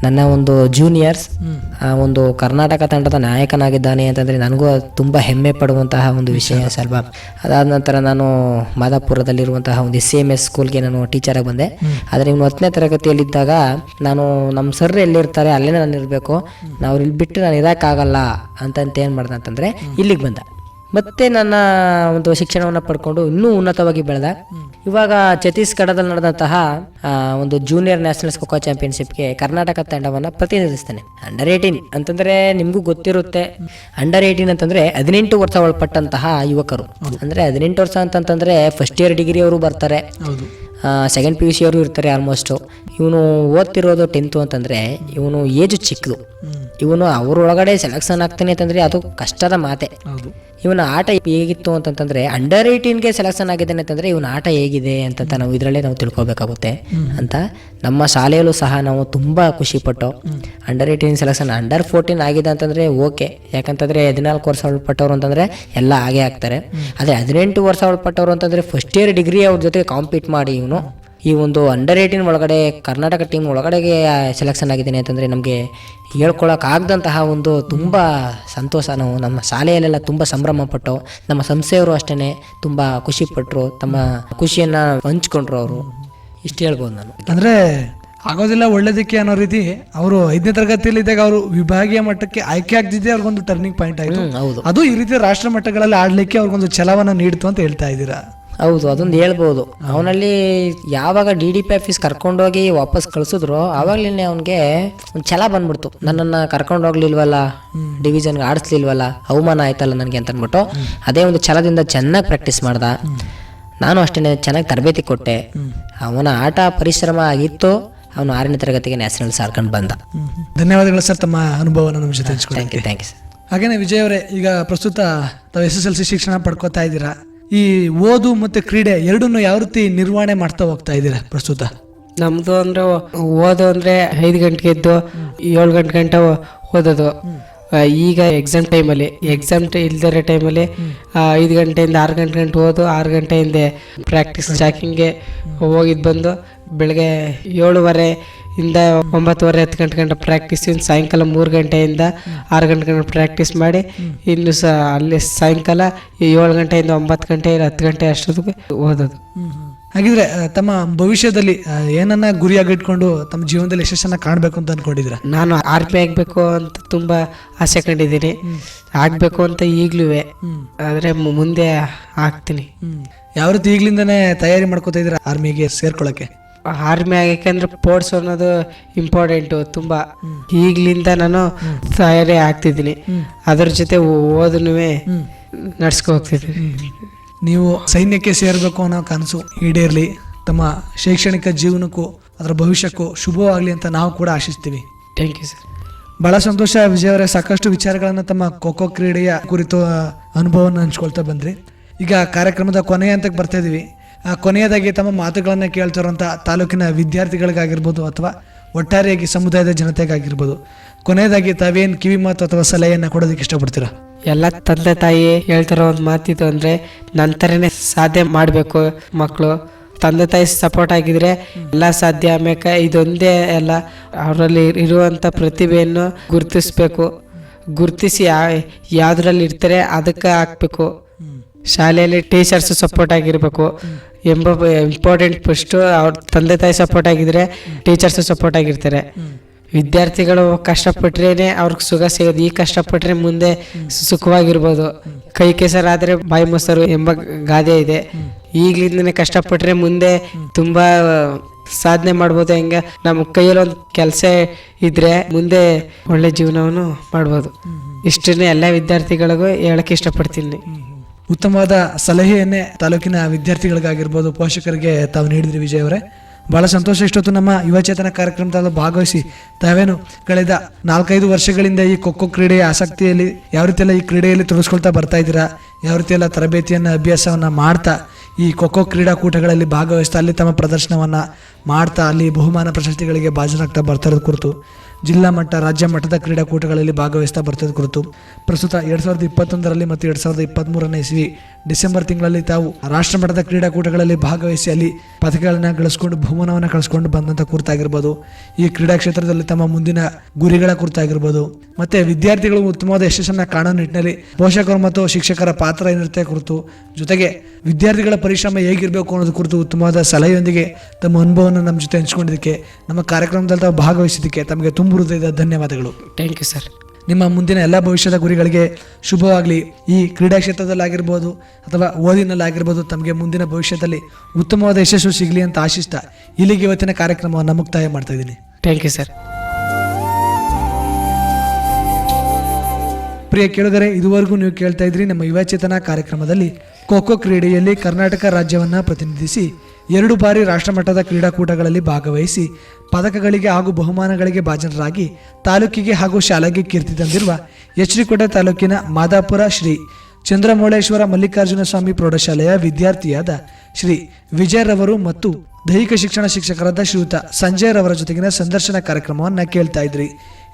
ನನ್ನ ಒಂದು ಜೂನಿಯರ್ಸ್ ಒಂದು ಕರ್ನಾಟಕ ತಂಡದ ನಾಯಕನಾಗಿದ್ದಾನೆ ಅಂತಂದರೆ ನನಗೂ ತುಂಬ ಹೆಮ್ಮೆ ಪಡುವಂತಹ ಒಂದು ವಿಷಯ ಸ್ವಲ್ಪ ಅದಾದ ನಂತರ ನಾನು ಮಾದಾಪುರದಲ್ಲಿರುವಂತಹ ಒಂದು ಸಿ ಎಂ ಎಸ್ ಸ್ಕೂಲ್ಗೆ ನಾನು ಟೀಚರಾಗಿ ಬಂದೆ. ಆದರೆ ಇವನು ಹತ್ತನೇ ತರಗತಿಯಲ್ಲಿದ್ದಾಗ ನಾನು ನಮ್ಮ ಸರ್ ಎಲ್ಲಿರ್ತಾರೆ ಅಲ್ಲೇ ನಾನು ಇರಬೇಕು ನಾವು ಇಲ್ಲಿ ಬಿಟ್ಟು ನಾನು ಇರೋಕ್ಕಾಗಲ್ಲ ಅಂತಂತ ಏನು ಮಾಡ್ದೆ ಅಂತಂದರೆ ಇಲ್ಲಿಗೆ ಬಂದ. ಮತ್ತೆ ನನ್ನ ಒಂದು ಶಿಕ್ಷಣವನ್ನು ಪಡ್ಕೊಂಡು ಇನ್ನೂ ಉನ್ನತವಾಗಿ ಬೆಳೆದ. ಇವಾಗ ಛತ್ತೀಸ್ಗಢದಲ್ಲಿ ನಡೆದಂತಹ ಒಂದು ಜೂನಿಯರ್ ನ್ಯಾಷನಲ್ಸ್ ಖೋಖೋ ಚಾಂಪಿಯನ್ಶಿಪ್ಗೆ ಕರ್ನಾಟಕ ತಂಡವನ್ನು ಪ್ರತಿನಿಧಿಸ್ತಾನೆ. ಅಂಡರ್ ಏಯ್ಟೀನ್ ಅಂತಂದ್ರೆ ನಿಮಗೂ ಗೊತ್ತಿರುತ್ತೆ. ಅಂಡರ್ ಏಯ್ಟೀನ್ ಅಂತಂದ್ರೆ ಹದಿನೆಂಟು ವರ್ಷ ಒಳಪಟ್ಟಂತಹ ಯುವಕರು. ಅಂದ್ರೆ ಹದಿನೆಂಟು ವರ್ಷ ಅಂತಂತಂದ್ರೆ ಫಸ್ಟ್ ಇಯರ್ ಡಿಗ್ರಿ ಅವರು ಬರ್ತಾರೆ. ಸೆಕೆಂಡ್ ಪಿ ಯು ಸಿ ಅವರು ಇರ್ತಾರೆ ಆಲ್ಮೋಸ್ಟ್ ಇವನು ಓದ್ತಿರೋದು ಟೆಂತು ಅಂತಂದರೆ ಇವನು ಏಜ್ ಚಿಕ್ಕದು. ಇವನು ಅವರೊಳಗಡೆ ಸೆಲೆಕ್ಷನ್ ಆಗ್ತಾನೆ ಅಂತಂದರೆ ಅದು ಕಷ್ಟದ ಮಾತೆ. ಇವನ ಆಟ ಹೇಗಿತ್ತು ಅಂತಂತಂದ್ರೆ ಅಂಡರ್ ಏಯ್ಟೀನ್ಗೆ ಸೆಲೆಕ್ಷನ್ ಆಗಿದ್ದಾನೆ ಅಂತಂದ್ರೆ ಇವನ ಆಟ ಹೇಗಿದೆ ಅಂತ ನಾವು ಇದರಲ್ಲೇ ನಾವು ತಿಳ್ಕೊಬೇಕಾಗುತ್ತೆ ಅಂತ ನಮ್ಮ ಶಾಲೆಯಲ್ಲೂ ಸಹ ನಾವು ತುಂಬ ಖುಷಿಪಟ್ಟು under eighteen selection under fourteen ಆಗಿದೆ ಅಂತಂದ್ರೆ ಓಕೆ ಯಾಕಂತಂದ್ರೆ ಹದಿನಾಲ್ಕು ವರ್ಷ ಒಳಪಟ್ಟವರು ಅಂತಂದ್ರೆ ಎಲ್ಲ ಹಾಗೆ ಆಗ್ತಾರೆ. ಆದರೆ ಹದಿನೆಂಟು ವರ್ಷ ಒಳಪಟ್ಟವರು ಅಂತಂದ್ರೆ ಫಸ್ಟ್ ಇಯರ್ ಡಿಗ್ರಿ ಅವ್ರ ಜೊತೆ ಕಾಂಪೀಟ್ ಮಾಡಿ ಇವನು. ಈ ಒಂದು ಅಂಡರ್ ಏಯ್ಟೀನ್ ಒಳಗಡೆ ಕರ್ನಾಟಕ ಟೀಮ್ ಒಳಗಡೆಗೆ ಸೆಲೆಕ್ಷನ್ ಆಗಿದ್ದೀನಿ ಅಂತಂದರೆ ನಮಗೆ ಹೇಳ್ಕೊಳಕ್ಕಾಗದಂತಹ ಒಂದು ತುಂಬ ಸಂತೋಷ. ನಾವು ನಮ್ಮ ಶಾಲೆಯಲ್ಲೆಲ್ಲ ತುಂಬ ಸಂಭ್ರಮ ಪಟ್ಟು ನಮ್ಮ ಸಂಸ್ಥೆಯವರು ಅಷ್ಟೇ ತುಂಬ ಖುಷಿಪಟ್ಟರು ತಮ್ಮ ಖುಷಿಯನ್ನು ಹಂಚ್ಕೊಂಡ್ರು ಅವರು. ಇಷ್ಟು ಹೇಳ್ಬೋದು ನಾನು. ಅಂದರೆ ಆಗೋದಿಲ್ಲ ಒಳ್ಳೇದಕ್ಕೆ ಅನ್ನೋ ರೀತಿ ಅವರು ಐದನೇ ತರಗತಿಯಲ್ಲಿ ಇದ್ದಾಗ ಅವರು ವಿಭಾಗೀಯ ಮಟ್ಟಕ್ಕೆ ಆಯ್ಕೆ ಆಗ್ತಿದ್ದೆ ಅವ್ರಿಗೊಂದು ಟರ್ನಿಂಗ್ ಪಾಯಿಂಟ್ ಆಯ್ತು. ಹೌದು. ಅದು ಈ ರೀತಿ ರಾಷ್ಟ್ರ ಮಟ್ಟಗಳಲ್ಲಿ ಆಡಲಿಕ್ಕೆ ಅವ್ರಿಗೊಂದು ಛಲವನ್ನು ನೀಡ್ತು ಅಂತ ಹೇಳ್ತಾ ಇದ್ದೀರಾ? ಹೌದು ಅದೊಂದು ಹೇಳ್ಬೋದು. ಅವನಲ್ಲಿ ಯಾವಾಗ ಡಿ ಡಿ ಪಿ ಆಫೀಸ್ ಕರ್ಕೊಂಡೋಗಿ ವಾಪಸ್ ಕಳ್ಸಿದ್ರು ಆವಾಗಲೇ ಅವನಿಗೆ ಒಂದು ಛಲ ಬಂದ್ಬಿಡ್ತು. ನನ್ನನ್ನು ಕರ್ಕೊಂಡೋಗ್ಲಿಲ್ವಲ್ಲ ಡಿವಿಷನ್ಗೆ ಆಡಿಸ್ಲಿಲ್ವಲ್ಲ ಅವಮಾನ ಆಯ್ತಲ್ಲ ನನಗೆ ಅಂತ ಅಂದ್ಬಿಟ್ಟು ಅದೇ ಒಂದು ಛಲದಿಂದ ಚೆನ್ನಾಗಿ ಪ್ರಾಕ್ಟೀಸ್ ಮಾಡ್ದ. ನಾನು ಅಷ್ಟೇ ಚೆನ್ನಾಗಿ ತರಬೇತಿ ಕೊಟ್ಟೆ. ಅವನ ಆಟ ಪರಿಶ್ರಮ ಆಗಿತ್ತು. ಅವನು ಆರನೇ ತರಗತಿಗೆ ನ್ಯಾಷನಲ್ ಸಾರ್ಕೊಂಡು ಬಂದ. ಧನ್ಯವಾದಗಳು ಸರ್ ತಮ್ಮ ಅನುಭವವನ್ನು ನಮ್ಮ ಜೊತೆ thank you thank you sir ಹಾಗೇನೆ ವಿಜಯ್ ಅವರೇ ಈಗ ಪ್ರಸ್ತುತ ತಾವು ಎಸ್ ಎಸ್ ಎಲ್ ಸಿ ಶಿಕ್ಷಣ ಪಡ್ಕೋತಾ ಇದ್ದೀರಾ? ಈ ಓದು ಮತ್ತೆ ಕ್ರೀಡೆ ಎರಡನ್ನು ಯಾವ ರೀತಿ ನಿರ್ವಹಣೆ ಮಾಡ್ತಾ ಹೋಗ್ತಾ ಇದ್ದೀರಾ ಪ್ರಸ್ತುತ? ನಮ್ದು ಅಂದ್ರೆ ಓದು ಅಂದ್ರೆ ಐದು ಗಂಟೆಗೆ ಎದ್ದು ಏಳು ಗಂಟೆ ಗಂಟೆ ಓದೋದು. ಈಗ ಎಕ್ಸಾಮ್ ಟೈಮಲ್ಲಿ ಎಕ್ಸಾಮ್ ಇಲ್ದಿರೋ ಟೈಮಲ್ಲಿ ಐದು ಗಂಟೆಯಿಂದ ಆರು ಗಂಟೆ ಗಂಟೆ ಓದು ಆರು ಗಂಟೆಯಿಂದ ಪ್ರಾಕ್ಟೀಸ್ ಜಾಕಿಂಗ್ಗೆ ಹೋಗಿದ್ದು ಬಂದು ಬೆಳಗ್ಗೆ ಏಳುವರೆ ಇಂದ ಒಂಬತ್ತುವರೆ ಹತ್ತು ಗಂಟೆ ಗಂಟೆ ಪ್ರಾಕ್ಟೀಸ್ ಇನ್ನು ಸಾಯಂಕಾಲ ಮೂರು ಗಂಟೆಯಿಂದ ಆರು ಗಂಟೆ ಗಂಟೆ ಪ್ರಾಕ್ಟೀಸ್ ಮಾಡಿ ಇನ್ನು ಸಹ ಅಲ್ಲಿ ಸಾಯಂಕಾಲ ಏಳು ಗಂಟೆಯಿಂದ ಒಂಬತ್ತು ಗಂಟೆ ಇಲ್ಲ ಹತ್ತು ಗಂಟೆ ಅಷ್ಟೊತ್ತಿಗೆ ಓದೋದು. ಹಾಗಿದ್ರೆ ತಮ್ಮ ಭವಿಷ್ಯದಲ್ಲಿ ಏನನ್ನ ಗುರಿಯಾಗಿಟ್ಕೊಂಡು ತಮ್ಮ ಜೀವನದಲ್ಲಿ ಯಶಸ್ಸನ್ನ ಕಾಣಬೇಕು ಅಂತ ಅನ್ಕೊಂಡಿದ್ರೆ ನಾನು ಆರ್ಮಿ ಆಗಬೇಕು ಅಂತ ತುಂಬ ಆಸೆ ಕಂಡಿದ್ದೀನಿ. ಆಗಬೇಕು ಅಂತ ಈಗಲೂ ಆದರೆ ಮುಂದೆ ಆಗ್ತೀನಿ. ಯಾವ ರೀತಿ ಈಗಲಿಂದನೇ ತಯಾರಿ ಮಾಡ್ಕೋತಾ ಇದ್ದೀರಾ ಆರ್ಮಿಗೆ ಸೇರ್ಕೊಳ್ಳೋಕೆ ಆರ್ಮಿ ಅಂದ್ರೆ ಸ್ಪೋರ್ಟ್ಸ್ ಅನ್ನೋದು ಇಂಪಾರ್ಟೆಂಟು ತುಂಬ. ಈಗಲಿಂದ ನಾನು ತಯಾರಿ ಆಗ್ತಿದ್ದೀನಿ. ಅದ್ರ ಜೊತೆ ಓದನು ನಡ್ಸ್ಕೊ ಹೋಗ್ತಿದ್ದೀನಿ. ನೀವು ಸೈನ್ಯಕ್ಕೆ ಸೇರಬೇಕು ಅನ್ನೋ ಕನಸು ಈಡೇರ್ಲಿ. ತಮ್ಮ ಶೈಕ್ಷಣಿಕ ಜೀವನಕ್ಕೂ ಅದರ ಭವಿಷ್ಯಕ್ಕೂ ಶುಭವಾಗಲಿ ಅಂತ ನಾವು ಕೂಡ ಆಶಿಸ್ತೀವಿ. ಥ್ಯಾಂಕ್ ಯು ಸರ್ ಬಹಳ ಸಂತೋಷ ವಿಜಯ್ ಅವರೇ. ಸಾಕಷ್ಟು ವಿಚಾರಗಳನ್ನು ತಮ್ಮ ಖೋಖೋ ಕ್ರೀಡೆಯ ಕುರಿತು ಅನುಭವವನ್ನು ಹಂಚ್ಕೊಳ್ತಾ ಬಂದ್ರಿ. ಈಗ ಕಾರ್ಯಕ್ರಮದ ಕೊನೆಯ ಹಂತಕ್ಕೆ ಬರ್ತಾ ಇದೀವಿ. ಆ, ಕೊನೆಯದಾಗಿ ತಮ್ಮ ಮಾತುಗಳನ್ನು ಕೇಳ್ತಿರುವಂಥ ತಾಲೂಕಿನ ವಿದ್ಯಾರ್ಥಿಗಳಿಗಾಗಿರ್ಬೋದು ಅಥವಾ ಒಟ್ಟಾರೆಯಾಗಿ ಸಮುದಾಯದ ಜನತೆಗಾಗಿರ್ಬೋದು. ಕೊನೆಯದಾಗಿ ತಾವೇನು ಕಿವಿ ಮಾತು ಅಥವಾ ಸಲಹೆಯನ್ನು ಕೊಡೋದಕ್ಕೆ ಇಷ್ಟಪಡ್ತೀರಾ? ಎಲ್ಲ ತಂದೆ ತಾಯಿ ಹೇಳ್ತಿರೋ ಒಂದು ಮಾತಿತ್ತು ಅಂದರೆ ನಂತರನೇ ಸಾಧ್ಯ ಮಾಡಬೇಕು ಮಕ್ಕಳು ತಂದೆ ತಾಯಿ ಸಪೋರ್ಟ್ ಆಗಿದ್ರೆ ಎಲ್ಲ ಸಾಧ್ಯ. ಆಮೇಲೆ ಇದೊಂದೇ ಎಲ್ಲ ಅವರಲ್ಲಿ ಇರುವಂಥ ಪ್ರತಿಭೆಯನ್ನು ಗುರುತಿಸ್ಬೇಕು. ಗುರುತಿಸಿ ಯಾವುದ್ರಲ್ಲಿ ಇರ್ತಾರೆ ಅದಕ್ಕೆ ಹಾಕ್ಬೇಕು. ಶಾಲೆಯಲ್ಲಿ ಟೀಚರ್ಸ್ ಸಪೋರ್ಟ್ ಆಗಿರಬೇಕು. ಎಂಬ ಇಂಪಾರ್ಟೆಂಟ್ ಫಸ್ಟು ಅವ್ರ ತಂದೆ ತಾಯಿ ಸಪೋರ್ಟ್ ಆಗಿದ್ರೆ ಟೀಚರ್ಸ್ ಸಪೋರ್ಟ್ ಆಗಿರ್ತಾರೆ. ವಿದ್ಯಾರ್ಥಿಗಳು ಕಷ್ಟಪಟ್ರೇನೆ ಅವ್ರಿಗೆ ಸುಖ ಸಿಗೋದು ಈ ಕಷ್ಟಪಟ್ರೆ ಮುಂದೆ ಸುಖವಾಗಿರ್ಬೋದು. ಕೈ ಕೆಸರಾದರೆ ಬಾಯಿ ಮೊಸರು ಎಂಬ ಗಾದೆ ಇದೆ. ಈಗ್ಲಿಂದನೇ ಕಷ್ಟಪಟ್ಟರೆ ಮುಂದೆ ತುಂಬ ಸಾಧನೆ ಮಾಡ್ಬೋದು. ಹೆಂಗೆ ನಮ್ಮ ಕೈಯಲ್ಲಿ ಒಂದು ಕೆಲಸ ಇದ್ರೆ ಮುಂದೆ ಒಳ್ಳೆ ಜೀವನವನ್ನು ಮಾಡ್ಬೋದು. ಇಷ್ಟನ್ನೇ ಎಲ್ಲ ವಿದ್ಯಾರ್ಥಿಗಳಿಗೂ ಹೇಳಕ್ಕೆ ಇಷ್ಟಪಡ್ತೀನಿ. ಉತ್ತಮವಾದ ಸಲಹೆಯನ್ನೇ ತಾಲೂಕಿನ ವಿದ್ಯಾರ್ಥಿಗಳಿಗಾಗಿರ್ಬೋದು ಪೋಷಕರಿಗೆ ತಾವು ನೀಡಿದ್ರಿ ವಿಜಯ್ ಅವರೇ. ಬಹಳ ಸಂತೋಷ ಇಷ್ಟೊತ್ತು ನಮ್ಮ ಯುವಚೇತನ ಕಾರ್ಯಕ್ರಮದಲ್ಲಿ ಭಾಗವಹಿಸಿ ತಾವೇನು ಕಳೆದ ನಾಲ್ಕೈದು ವರ್ಷಗಳಿಂದ ಈ ಖೋಖೋ ಕ್ರೀಡೆಯ ಆಸಕ್ತಿಯಲ್ಲಿ ಯಾವ ರೀತಿಯೆಲ್ಲ ಈ ಕ್ರೀಡೆಯಲ್ಲಿ ತೊಡಗಿಸ್ಕೊಳ್ತಾ ಬರ್ತಾ ಇದ್ದೀರಾ, ಯಾವ ರೀತಿಯೆಲ್ಲ ತರಬೇತಿಯನ್ನು, ಅಭ್ಯಾಸವನ್ನು ಮಾಡ್ತಾ ಈ ಖೋಖೋ ಕ್ರೀಡಾಕೂಟಗಳಲ್ಲಿ ಭಾಗವಹಿಸ್ತಾ ಅಲ್ಲಿ ತಮ್ಮ ಪ್ರದರ್ಶನವನ್ನು ಮಾಡ್ತಾ ಅಲ್ಲಿ ಬಹುಮಾನ ಪ್ರಶಸ್ತಿಗಳಿಗೆ ಭಾಜನಾಗ್ತಾ ಬರ್ತಾ ಇರೋದು ಕುರಿತು ಜಿಲ್ಲಾ ಮಟ್ಟ, ರಾಜ್ಯ ಮಟ್ಟದ ಕ್ರೀಡಾಕೂಟಗಳಲ್ಲಿ ಭಾಗವಹಿಸ್ತಾ ಬರ್ತದೆ ಕುರಿತು. ಪ್ರಸ್ತುತ ಎರಡು ಸಾವಿರದ ಇಪ್ಪತ್ತೊಂದರಲ್ಲಿ ಮತ್ತು ಎರಡು ಸಾವಿರದ ಇಪ್ಪತ್ತ್ಮೂರನೇ ಇಸ್ವಿ ಡಿಸೆಂಬರ್ ತಿಂಗಳಲ್ಲಿ ತಾವು ರಾಷ್ಟ್ರ ಮಟ್ಟದ ಕ್ರೀಡಾಕೂಟಗಳಲ್ಲಿ ಭಾಗವಹಿಸಿ ಅಲ್ಲಿ ಪದಕಗಳನ್ನು ಗಳಿಸ್ಕೊಂಡು ಬಹುಮಾನವನ್ನು ಕಳಿಸ್ಕೊಂಡು ಬಂದಂಥ ಕುರಿತಾಗಿರ್ಬೋದು ಈ ಕ್ರೀಡಾ ಕ್ಷೇತ್ರದಲ್ಲಿ ತಮ್ಮ ಮುಂದಿನ ಗುರಿಗಳ ಕುರಿತಾಗಿರ್ಬೋದು ಮತ್ತು ವಿದ್ಯಾರ್ಥಿಗಳು ಉತ್ತಮವಾದ ಯಶಸ್ಸನ್ನು ಕಾಣೋ ನಿಟ್ಟಿನಲ್ಲಿ ಪೋಷಕರು ಮತ್ತು ಶಿಕ್ಷಕರ ಪಾತ್ರ ಏನಿರುತ್ತೆ ಕುರಿತು, ಜೊತೆಗೆ ವಿದ್ಯಾರ್ಥಿಗಳ ಪರಿಶ್ರಮ ಹೇಗಿರಬೇಕು ಅನ್ನೋದು ಕುರಿತು ಉತ್ತಮವಾದ ಸಲಹೆಯೊಂದಿಗೆ ತಮ್ಮ ಅನುಭವವನ್ನು ನಮ್ಮ ಜೊತೆ ಹಂಚ್ಕೊಂಡಿದ್ದಕ್ಕೆ, ನಮ್ಮ ಕಾರ್ಯಕ್ರಮದಲ್ಲಿ ತಾವು ಭಾಗವಹಿಸಿದ್ದಕ್ಕೆ ತಮಗೆ ತುಂಬ ಹೃದಯದ ಧನ್ಯವಾದಗಳು. ಥ್ಯಾಂಕ್ ಯು ಸರ್ ನಿಮ್ಮ ಮುಂದಿನ ಎಲ್ಲ ಭವಿಷ್ಯದ ಗುರಿಗಳಿಗೆ ಶುಭವಾಗಲಿ. ಈ ಕ್ರೀಡಾ ಕ್ಷೇತ್ರದಲ್ಲಾಗಿರ್ಬೋದು ಅಥವಾ ಓದಿನಲ್ಲಾಗಿರ್ಬೋದು ತಮಗೆ ಮುಂದಿನ ಭವಿಷ್ಯದಲ್ಲಿ ಉತ್ತಮವಾದ ಯಶಸ್ಸು ಸಿಗಲಿ ಅಂತ ಆಶಿಸ್ತಾ ಇಲ್ಲಿಗೆ ಇವತ್ತಿನ ಕಾರ್ಯಕ್ರಮವನ್ನು ಮುಕ್ತಾಯ ಮಾಡ್ತಾ ಇದ್ದೀನಿ. ಥ್ಯಾಂಕ್ ಯು ಸರ್ ಪ್ರಿಯ ಕೇಳಿದರೆ ಇದುವರೆಗೂ ನೀವು ಕೇಳ್ತಾ ಇದ್ರಿ ನಮ್ಮ ಯುವಚೇತನ ಕಾರ್ಯಕ್ರಮದಲ್ಲಿ ಖೋಖೋ ಕ್ರೀಡೆಯಲ್ಲಿ ಕರ್ನಾಟಕ ರಾಜ್ಯವನ್ನು ಪ್ರತಿನಿಧಿಸಿ ಎರಡು ಬಾರಿ ರಾಷ್ಟ್ರಮಟ್ಟದ ಕ್ರೀಡಾಕೂಟಗಳಲ್ಲಿ ಭಾಗವಹಿಸಿ ಪದಕಗಳಿಗೆ ಹಾಗೂ ಬಹುಮಾನಗಳಿಗೆ ಭಾಜನರಾಗಿ ತಾಲೂಕಿಗೆ ಹಾಗೂ ಶಾಲೆಗೆ ಕೀರ್ತಿ ತಂದಿರುವ ಎಚ್ ಡಿಕೋಟೆ ತಾಲೂಕಿನ ಮಾದಾಪುರ ಶ್ರೀ ಚಂದ್ರಮೌಳೇಶ್ವರ ಮಲ್ಲಿಕಾರ್ಜುನ ಸ್ವಾಮಿ ಪ್ರೌಢಶಾಲೆಯ ವಿದ್ಯಾರ್ಥಿಯಾದ ಶ್ರೀ ವಿಜಯರವರು ಮತ್ತು ದೈಹಿಕ ಶಿಕ್ಷಣ ಶಿಕ್ಷಕರಾದ ಶ್ರೀಯುತ ಸಂಜಯ್ ರವರ ಜೊತೆಗಿನ ಸಂದರ್ಶನ ಕಾರ್ಯಕ್ರಮವನ್ನು ಕೇಳ್ತಾ ಇದ್ರಿ.